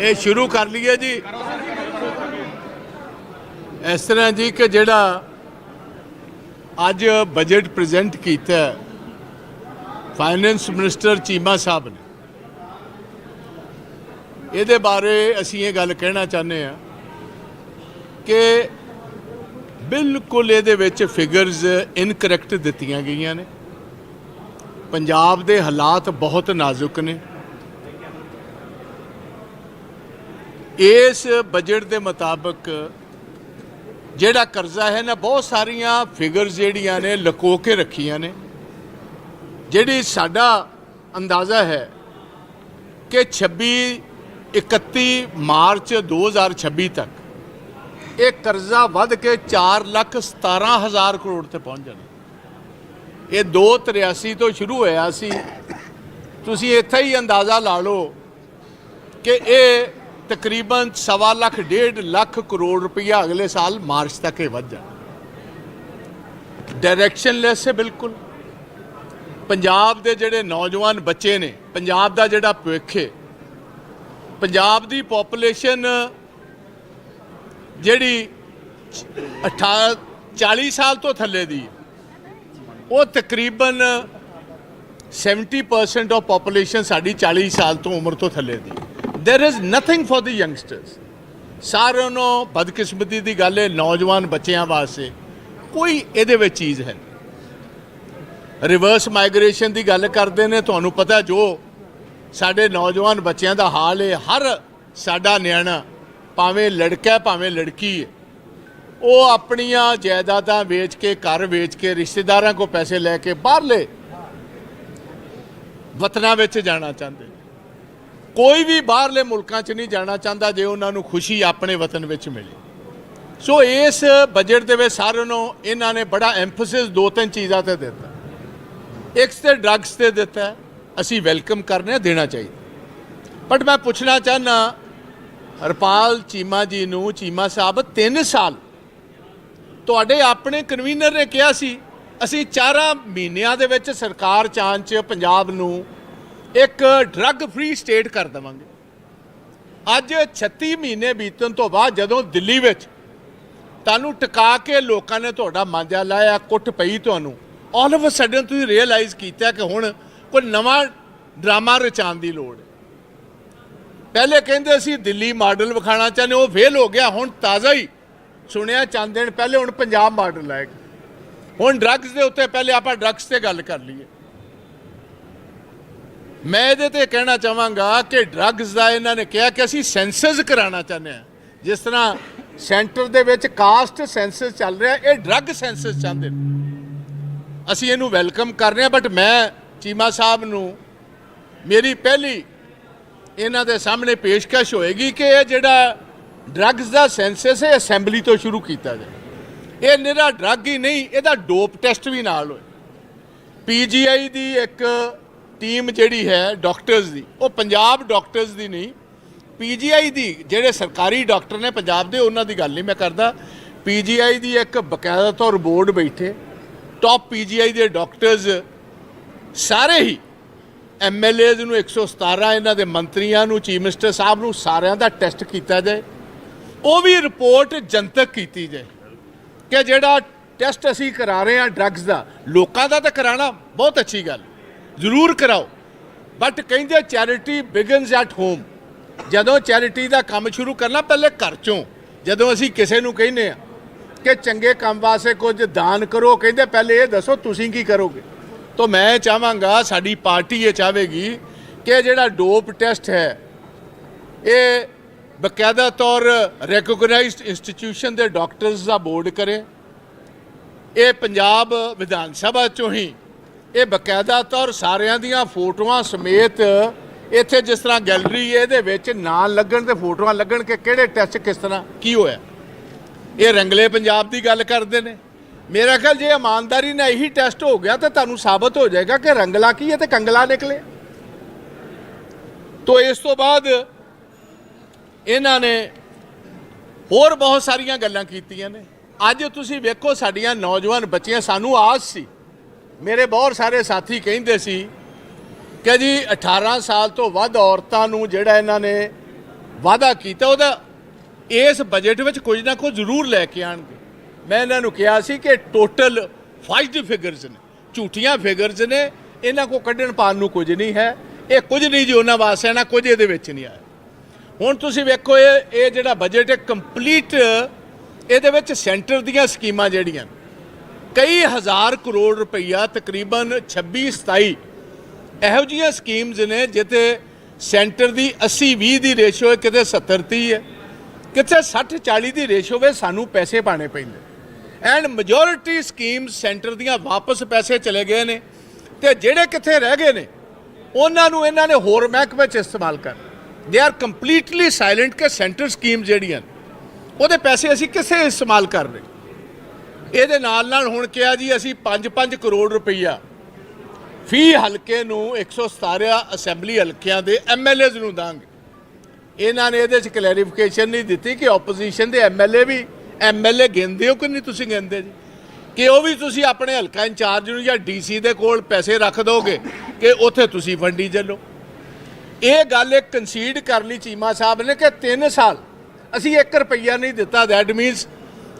ਇਹ ਸ਼ੁਰੂ ਕਰ ਲਈਏ ਜੀ। ਇਸ ਤਰ੍ਹਾਂ ਜੀ ਕਿ ਜਿਹੜਾ ਅੱਜ ਬਜਟ ਪ੍ਰੈਜ਼ੈਂਟ ਕੀਤਾ ਫਾਈਨੈਂਸ ਮਿਨਿਸਟਰ ਚੀਮਾ ਸਾਹਿਬ ਨੇ। ਇਹਦੇ ਬਾਰੇ ਅਸੀਂ ਇਹ ਗੱਲ ਕਹਿਣਾ ਚਾਹੁੰਦੇ ਆ ਕਿ ਬਿਲਕੁਲ ਇਹਦੇ ਵਿੱਚ ਫਿਗਰਸ ਇਨਕਰੈਕਟ ਦਿੱਤੀਆਂ ਗਈਆਂ ਨੇ। ਪੰਜਾਬ ਦੇ ਹਾਲਾਤ ਬਹੁਤ ਨਾਜ਼ੁਕ ਨੇ। ਇਸ ਬਜਟ ਦੇ ਮੁਤਾਬਕ ਜਿਹੜਾ ਕਰਜ਼ਾ ਹੈ ਨਾ, ਬਹੁਤ ਸਾਰੀਆਂ ਫਿਗਰਸ ਜਿਹੜੀਆਂ ਨੇ ਲਕੋ ਕੇ ਰੱਖੀਆਂ ਨੇ। ਜਿਹੜੀ ਸਾਡਾ ਅੰਦਾਜ਼ਾ ਹੈ ਕਿ 26 31 ਮਾਰਚ 2026 ਤੱਕ ਇਹ ਕਰਜ਼ਾ ਵੱਧ ਕੇ 4 ਲੱਖ 17 ਹਜ਼ਾਰ ਕਰੋੜ ਤੇ ਪਹੁੰਚ ਜਾਣਾ। ਇਹ 283 ਤੋਂ ਸ਼ੁਰੂ ਹੋਇਆ ਸੀ। ਤੁਸੀਂ ਇੱਥੇ ਹੀ ਅੰਦਾਜ਼ਾ ਲਾ ਲਓ ਕਿ ਇਹ ਤਕਰੀਬਨ ਸਵਾ ਲੱਖ, ਡੇਢ ਲੱਖ ਕਰੋੜ ਰੁਪਈਆ ਅਗਲੇ ਸਾਲ ਮਾਰਚ ਤੱਕ ਇਹ ਵੱਧ ਜਾਣਾ। ਡਾਇਰੈਕਸ਼ਨਲੈਸ ਹੈ ਬਿਲਕੁਲ। ਪੰਜਾਬ ਦੇ ਜਿਹੜੇ ਨੌਜਵਾਨ ਬੱਚੇ ਨੇ, ਪੰਜਾਬ ਦਾ ਜਿਹੜਾ ਭਵਿੱਖ ਹੈ, ਪੰਜਾਬ ਦੀ ਪੋਪੂਲੇਸ਼ਨ ਜਿਹੜੀ 18 40 ਸਾਲ ਤੋਂ ਥੱਲੇ ਦੀ ਉਹ ਤਕਰੀਬਨ 70% ਆਫ ਪੋਪੂਲੇਸ਼ਨ ਸਾਡੀ 40 ਸਾਲ ਤੋਂ ਉਮਰ ਤੋਂ ਥੱਲੇ ਦੀ there is nothing for the youngsters ਸਾਰਿਆਂ ਨੂੰ ਬਦਕਿਸਮਤੀ ਦੀ ਗੱਲ ਹੈ, ਨੌਜਵਾਨ ਬੱਚਿਆਂ ਵਾਸਤੇ। ਕੋਈ ਇਹਦੇ ਵਿੱਚ ਚੀਜ਼ ਹੈ ਰਿਵਰਸ ਮਾਈਗ੍ਰੇਸ਼ਨ ਦੀ ਗੱਲ ਕਰਦੇ ਨੇ, ਤੁਹਾਨੂੰ ਪਤਾ ਜੋ ਸਾਡੇ ਨੌਜਵਾਨ ਬੱਚਿਆਂ ਦਾ ਹਾਲ ਹੈ, ਹਰ ਸਾਡਾ ਨਿਆਣਾ ਭਾਵੇਂ ਲੜਕਾ ਭਾਵੇਂ ਲੜਕੀ ਹੈ, ਉਹ ਆਪਣੀਆਂ ਜਾਇਦਾਦਾਂ ਵੇਚ ਕੇ, ਘਰ ਵੇਚ ਕੇ, ਰਿਸ਼ਤੇਦਾਰਾਂ ਕੋ ਪੈਸੇ ਲੈ ਕੇ ਬਾਹਰਲੇ ਵਤਨਾਂ ਵਿੱਚ ਜਾਣਾ ਚਾਹੁੰਦੇ ਕੋਈ ਵੀ ਬਾਹਰਲੇ ਮੁਲਕਾਂ 'ਚ ਨਹੀਂ ਜਾਣਾ ਚਾਹੁੰਦਾ ਜੇ ਉਹਨਾਂ ਨੂੰ ਖੁਸ਼ੀ ਆਪਣੇ ਵਤਨ ਵਿੱਚ ਮਿਲੇ। ਸੋ ਇਸ ਬਜਟ ਦੇ ਵਿੱਚ ਸਾਰਿਆਂ ਨੂੰ ਇਹਨਾਂ ਨੇ ਬੜਾ ਐਮਫੋਸਿਸ ਦੋ ਤਿੰਨ ਚੀਜ਼ਾਂ ਤੇ ਦਿੱਤਾ। ਇੱਕ ਤੇ ਡਰੱਗਸ ਤੇ ਦਿੱਤਾ ਅਸੀਂ ਵੈਲਕਮ ਕਰਨੇ ਹਾਂ, ਦੇਣਾ ਚਾਹੀਦਾ। ਬਟ ਮੈਂ ਪੁੱਛਣਾ ਚਾਹਨਾ ਹਰਪਾਲ ਚੀਮਾ ਜੀ ਨੂੰ ਚੀਮਾ ਸਾਹਿਬ 3 ਸਾਲ। ਤੁਹਾਡੇ ਆਪਣੇ ਕਨਵੀਨਰ ਨੇ ਕਿਹਾ ਸੀ ਅਸੀਂ 4 ਮਹੀਨਿਆਂ ਦੇ ਵਿੱਚ ਸਰਕਾਰ ਚਾਂਚ ਪੰਜਾਬ ਨੂੰ ਇੱਕ ਡਰੱਗ ਫ੍ਰੀ ਸਟੇਟ ਕਰ ਦੇਵਾਂਗੇ। ਅੱਜ 36 ਮਹੀਨੇ ਬੀਤਣ ਤੋਂ ਬਾਅਦ ਜਦੋਂ ਦਿੱਲੀ ਵਿੱਚ ਤੁਹਾਨੂੰ ਟਿਕਾ ਕੇ ਲੋਕਾਂ ਨੇ ਤੁਹਾਡਾ ਮਾਂਜਾ ਲਾਇਆ, ਕੁੱਟ ਪਈ ਤੁਹਾਨੂੰ ਆਲ ਆਫ ਅ ਸਡਨ ਤੁਸੀਂ ਰੀਅਲਾਈਜ਼ ਕੀਤਾ ਕਿ ਹੁਣ ਕੋਈ ਨਵਾਂ ਡਰਾਮਾ ਰਚਾਉਣ ਦੀ ਲੋੜ ਹੈ। ਪਹਿਲੇ ਕਹਿੰਦੇ ਅਸੀਂ ਦਿੱਲੀ ਮਾਡਲ ਵਿਖਾਣਾ ਚਾਹੁੰਦੇ ਉਹ ਫੇਲ ਹੋ ਗਿਆ, ਹੁਣ ਤਾਜ਼ਾ ਹੀ ਸੁਣਿਆ, ਚੰਦ ਦਿਨ ਪਹਿਲੇ ਹੁਣ ਪੰਜਾਬ ਮਾਡਲ ਆਏਗਾ। ਹੁਣ ਡਰੱਗਸ ਦੇ ਉੱਤੇ ਪਹਿਲੇ ਆਪਾਂ ਡਰੱਗਸ ਤੇ ਗੱਲ ਕਰ ਲਈਏ। ਮੈਂ ਇਹਦੇ ਤੇ ਕਹਿਣਾ ਚਾਹਾਂਗਾ ਕਿ ਡਰੱਗਸ ਦਾ ਇਹਨਾਂ ਨੇ ਕਿਹਾ ਕਿ ਅਸੀਂ ਸੈਂਸਸ ਕਰਾਉਣਾ ਚਾਹੁੰਦੇ ਹਾਂ। ਜਿਸ ਤਰ੍ਹਾਂ ਸੈਂਟਰ ਦੇ ਵਿੱਚ ਕਾਸਟ ਸੈਂਸਸ ਚੱਲ ਰਿਹਾ, ਇਹ ਡਰੱਗ ਸੈਂਸਸ ਚਾਹੁੰਦੇ ਨੇ। ਅਸੀਂ ਇਹਨੂੰ ਵੈਲਕਮ ਕਰ ਰਹੇ ਹਾਂ ਬਟ ਮੈਂ ਚੀਮਾ ਸਾਹਿਬ ਨੂੰ ਮੇਰੀ ਪਹਿਲੀ ਇਹਨਾਂ ਦੇ ਸਾਹਮਣੇ ਪੇਸ਼ਕਸ਼ ਹੋਏਗੀ ਕਿ ਇਹ ਜਿਹੜਾ ਡਰੱਗਸ ਦਾ ਸੈਂਸਸ ਹੈ ਅਸੈਂਬਲੀ ਤੋਂ ਸ਼ੁਰੂ ਕੀਤਾ ਜਾਏ। ਇਹ ਨਿਹਰਾ ਡਰੱਗ ਹੀ ਨਹੀਂ, ਇਹਦਾ ਡੋਪ ਟੈਸਟ ਵੀ ਨਾਲ ਹੋਏ। ਪੀਜੀਆਈ ਦੀ ਇੱਕ ਟੀਮ ਜਿਹੜੀ ਹੈ ਡਾਕਟਰਸ ਦੀ, ਉਹ ਪੰਜਾਬ ਡਾਕਟਰਸ ਦੀ ਨਹੀਂ ਪੀਜੀਆਈ ਦੀ, ਜਿਹੜੇ ਸਰਕਾਰੀ ਡਾਕਟਰ ਨੇ ਪੰਜਾਬ ਦੇ, ਉਹਨਾਂ ਦੀ ਗੱਲ ਨਹੀਂ ਮੈਂ ਕਰਦਾ। ਪੀਜੀਆਈ ਦੀ ਇੱਕ ਬਕਾਇਦਾ ਤੌਰ ਬੋਰਡ ਬੈਠੇ ਟਾਪ ਪੀਜੀਆਈ ਦੇ ਡਾਕਟਰਸ, ਸਾਰੇ ਹੀ ਐਮਐਲਏਜ਼ ਨੂੰ 117 ਇਹਨਾਂ ਦੇ ਮੰਤਰੀਆਂ ਨੂੰ, ਚੀਫ ਮਿਨਿਸਟਰ ਸਾਹਿਬ ਨੂੰ, ਸਾਰਿਆਂ ਦਾ ਟੈਸਟ ਕੀਤਾ ਜਾਏ। ਉਹ ਵੀ ਰਿਪੋਰਟ ਜਨਤਕ ਕੀਤੀ ਜਾਏ ਕਿ ਜਿਹੜਾ ਟੈਸਟ ਅਸੀਂ ਕਰਾ ਰਹੇ ਹਾਂ ਡਰੱਗਸ ਦਾ, ਲੋਕਾਂ ਦਾ ਤਾਂ ਕਰਾਣਾ ਬਹੁਤ ਅੱਛੀ ਗੱਲ। ਜ਼ਰੂਰ ਕਰਾਓ। ਬਟ ਕਹਿੰਦੇ ਚੈਰਿਟੀ ਬਿਗਨਸ ਐਟ ਹੋਮ ਜਦੋਂ ਚੈਰਿਟੀ ਦਾ ਕੰਮ ਸ਼ੁਰੂ ਕਰਨਾ ਪਹਿਲੇ ਘਰ ਚੋਂ। ਜਦੋਂ ਅਸੀਂ ਕਿਸੇ ਨੂੰ ਕਹਿੰਦੇ ਆ ਕਿ ਚੰਗੇ ਕੰਮ ਵਾਸਤੇ ਕੁਝ ਦਾਨ ਕਰੋ ਕਹਿੰਦੇ ਪਹਿਲੇ ਇਹ ਦੱਸੋ ਤੁਸੀਂ ਕੀ ਕਰੋਗੇ? ਤਾਂ ਮੈਂ ਚਾਹਾਂਗਾ ਸਾਡੀ ਪਾਰਟੀ ਇਹ ਚਾਹੇਗੀ ਕਿ ਜਿਹੜਾ ਡੋਪ ਟੈਸਟ ਹੈ, ਇਹ ਬਕਾਇਦਾ ਤੌਰ ਰੈਕੋਗਨਾਈਜ਼ਡ ਇੰਸਟੀਟਿਊਸ਼ਨ ਦੇ ਡਾਕਟਰਸ ਦਾ ਬੋਰਡ ਕਰੇ। ਇਹ ਪੰਜਾਬ ਵਿਧਾਨ ਸਭਾ ਚੋਂ ਹੀ ਇਹ ਬਕਾਇਦਾ ਤੌਰ ਸਾਰਿਆਂ ਦੀਆਂ ਫੋਟੋਆਂ ਸਮੇਤ ਇੱਥੇ ਜਿਸ ਤਰ੍ਹਾਂ ਗੈਲਰੀ ਇਹਦੇ ਵਿੱਚ ਨਾਂ ਲੱਗਣ ਤੇ ਫੋਟੋਆਂ ਲੱਗਣ ਕਿ ਕਿਹੜੇ ਟੈਸਟ ਕਿਸ ਤਰ੍ਹਾਂ ਕੀ ਹੋਇਆ? ਇਹ ਰੰਗਲੇ ਪੰਜਾਬ ਦੀ ਗੱਲ ਕਰਦੇ ਨੇ। ਮੇਰਾ ਖਿਆਲ ਜੇ ਇਮਾਨਦਾਰੀ ਨਾਲ ਇਹੀ ਟੈਸਟ ਹੋ ਗਿਆ ਤਾਂ ਤੁਹਾਨੂੰ ਸਾਬਤ ਹੋ ਜਾਏਗਾ ਕਿ ਰੰਗਲਾ ਕੀ ਹੈ ਤੇ ਕੰਗਲਾ ਨਿਕਲੇ ਤੋਂ ਇਸ ਤੋਂ ਬਾਅਦ ਇਹਨਾਂ ਨੇ ਹੋਰ ਬਹੁਤ ਸਾਰੀਆਂ ਗੱਲਾਂ ਕੀਤੀਆਂ ਨੇ। ਅੱਜ ਤੁਸੀਂ ਵੇਖੋ ਸਾਡੀਆਂ ਨੌਜਵਾਨ ਬੱਚੀਆਂ, ਸਾਨੂੰ ਆਸ ਸੀ ਮੇਰੇ ਬਹੁਤ ਸਾਰੇ ਸਾਥੀ ਕਹਿੰਦੇ ਸੀ ਕਿ ਜੀ 18 ਸਾਲ ਤੋਂ ਵੱਧ ਔਰਤਾਂ ਨੂੰ ਜਿਹੜਾ ਇਹਨਾਂ ਨੇ ਵਾਅਦਾ ਕੀਤਾ ਉਹਦਾ ਇਸ ਬਜਟ ਵਿੱਚ ਕੁਝ ਨਾ ਕੁਝ ਜ਼ਰੂਰ ਲੈ ਕੇ ਆਣਗੇ ਮੈਂ ਇਹਨਾਂ ਨੂੰ ਕਿਹਾ ਸੀ ਕਿ ਟੋਟਲ ਫਾਈਟ ਫਿਗਰਸ ਨੇ ਝੂਠੀਆਂ ਫਿਗਰਸ ਨੇ ਇਹਨਾਂ ਕੋ ਕੱਢਣ ਪਾਣ ਨੂੰ ਕੁਝ ਨਹੀਂ ਹੈ। ਇਹ ਕੁਝ ਨਹੀਂ ਜੀ ਉਹਨਾਂ ਵਾਸਤੇ ਨਾ ਕੁਝ ਇਹਦੇ ਵਿੱਚ ਨਹੀਂ ਆਇਆ। ਹੁਣ ਤੁਸੀਂ ਵੇਖੋ ਇਹ ਇਹ ਜਿਹੜਾ ਬਜਟ ਹੈ ਕੰਪਲੀਟ ਇਹਦੇ ਵਿੱਚ ਸੈਂਟਰ ਦੀਆਂ ਸਕੀਮਾਂ ਜਿਹੜੀਆਂ ਨੇ, ਕਈ ਹਜ਼ਾਰ ਕਰੋੜ ਰੁਪਈਆ ਤਕਰੀਬਨ 26 27 ਇਹੋ ਜਿਹੀਆਂ ਸਕੀਮਸ ਨੇ ਜਿੱਥੇ ਸੈਂਟਰ ਦੀ 80 20 ਦੀ ਰੇਸ਼ੋ ਹੈ, ਕਿਤੇ 70 30 ਹੈ। ਕਿਤੇ 60 40 ਦੀ ਰੇਸ਼ੋ ਵਿੱਚ ਸਾਨੂੰ ਪੈਸੇ ਪਾਣੇ ਪੈਂਦੇ। ਐਂਡ ਮੈਜੋਰਿਟੀ ਸਕੀਮਸ ਸੈਂਟਰ ਦੀਆਂ ਵਾਪਸ ਪੈਸੇ ਚਲੇ ਗਏ ਨੇ ਤੇ ਜਿਹੜੇ ਕਿੱਥੇ ਰਹਿ ਗਏ ਨੇ, ਉਹਨਾਂ ਨੂੰ ਇਹਨਾਂ ਨੇ ਹੋਰ ਮਹਿਕਮੇ 'ਚ ਇਸਤੇਮਾਲ ਕਰ ਦੇ ਆਰ ਕੰਪਲੀਟਲੀ ਸਾਇਲੈਂਟ ਕਿ ਸੈਂਟਰ ਸਕੀਮ ਜਿਹੜੀਆਂ ਉਹਦੇ ਪੈਸੇ ਅਸੀਂ ਕਿਸੇ ਇਸਤੇਮਾਲ ਕਰ ਰਹੇ? ਇਹਦੇ ਨਾਲ ਨਾਲ ਹੁਣ ਕਿਹਾ ਜੀ ਅਸੀਂ 5-5 ਕਰੋੜ ਰੁਪਈਆ ਫੀ ਹਲਕੇ ਨੂੰ 117 ਅਸੈਂਬਲੀ ਹਲਕਿਆਂ ਦੇ ਐਮਐਲਏਜ਼ ਨੂੰ ਦਾਂਗੇ। ਇਹਨਾਂ ਨੇ ਇਹਦੇ 'ਚ ਕਲੈਰੀਫਿਕੇਸ਼ਨ ਨਹੀਂ ਦਿੱਤੀ ਕਿ ਆਪੋਜੀਸ਼ਨ ਦੇ ਐਮਐਲਏ ਵੀ ਐਮਐਲਏ ਗਿਣਦੇ ਹੋ ਕਿ ਨਹੀਂ ਤੁਸੀਂ ਗਿਣਦੇ ਜੀ? ਕਿ ਉਹ ਵੀ ਤੁਸੀਂ ਆਪਣੇ ਹਲਕਾ ਇੰਚਾਰਜ ਨੂੰ ਜਾਂ ਡੀਸੀ ਦੇ ਕੋਲ ਪੈਸੇ ਰੱਖ ਦੋਗੇ ਕਿ ਉੱਥੇ ਤੁਸੀਂ ਵੰਡੀ ਚੱਲੋ। ਇਹ ਗੱਲ ਇੱਕ ਕੰਸੀਡ ਕਰ ਲਈ ਚੀਮਾ ਸਾਹਿਬ ਨੇ ਕਿ 3 ਸਾਲ ਅਸੀਂ 1 ਰੁਪਈਆ ਨਹੀਂ ਦਿੱਤਾ ਦੈਟ ਮੀਨਸ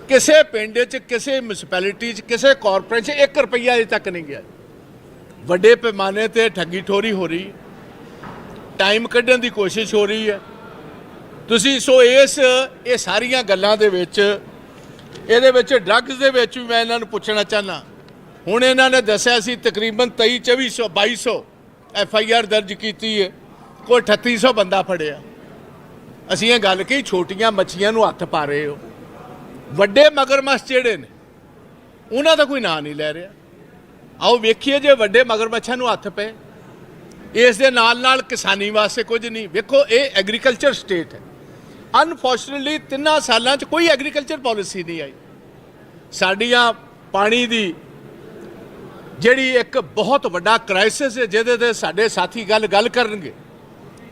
ਕਿਸੇ ਪਿੰਡ 'ਚ, ਕਿਸੇ ਮਿਊਨਿਸਪੈਲਿਟੀ 'ਚ, ਕਿਸੇ ਕਾਰਪੋਰੇਟ 'ਚ 1 ਰੁਪਈਆ ਅਜੇ ਤੱਕ ਨਹੀਂ ਗਿਆ। ਵੱਡੇ ਪੈਮਾਨੇ ਤੇ ਠੱਗੀ ਠੋਰੀ ਹੋ ਰਹੀ ਟਾਈਮ ਕੱਢਣ ਦੀ ਕੋਸ਼ਿਸ਼ ਹੋ ਰਹੀ ਹੈ। ਤੁਸੀਂ ਸੋ ਇਸ, ਇਹ ਸਾਰੀਆਂ ਗੱਲਾਂ ਦੇ ਵਿੱਚ, ਇਹਦੇ ਵਿੱਚ ਡਰੱਗਸ ਦੇ ਵਿੱਚ ਵੀ ਮੈਂ ਇਹਨਾਂ ਨੂੰ ਪੁੱਛਣਾ ਚਾਹਨਾ ਹੁਣ ਇਹਨਾਂ ਨੇ ਦੱਸਿਆ ਸੀ ਤਕਰੀਬਨ 23 2400 2200 ਐਫ ਆਈ ਆਰ ਦਰਜ ਕੀਤੀ ਹੈ। ਕੋਈ 3800 ਬੰਦਾ ਫੜਿਆ। ਅਸੀਂ ਇਹ ਗੱਲ ਕਹੀ, ਛੋਟੀਆਂ ਮੱਛੀਆਂ ਨੂੰ ਹੱਥ ਪਾ ਰਹੇ ਹੋ। ਵੱਡੇ ਮਗਰਮੱਛ ਜਿਹੜੇ ਨੇ, ਉਹਨਾਂ ਦਾ ਕੋਈ ਨਾਂ ਨਹੀਂ ਲੈ ਰਿਹਾ। ਆਓ ਵੇਖੀਏ ਜੇ ਵੱਡੇ ਮਗਰਮੱਛਾਂ ਨੂੰ ਹੱਥ ਪਏ। ਇਸ ਦੇ ਨਾਲ ਨਾਲ ਕਿਸਾਨੀ ਵਾਸਤੇ ਕੁਝ ਨਹੀਂ। ਵੇਖੋ, ਇਹ ਐਗਰੀਕਲਚਰ ਸਟੇਟ ਹੈ। ਅਨਫੋਰਚੂਨਟਲੀ ਤਿੰਨਾਂ ਸਾਲਾਂ 'ਚ ਕੋਈ ਐਗਰੀਕਲਚਰ ਪਾਲਿਸੀ ਨਹੀਂ ਆਈ। ਸਾਡੀਆਂ ਪਾਣੀ ਦੀ ਜਿਹੜੀ ਇੱਕ ਬਹੁਤ ਵੱਡਾ ਕ੍ਰਾਈਸਿਸ ਹੈ, ਜਿਹਦੇ ਤੇ ਸਾਡੇ ਸਾਥੀ ਗੱਲ ਗੱਲ ਕਰਨਗੇ।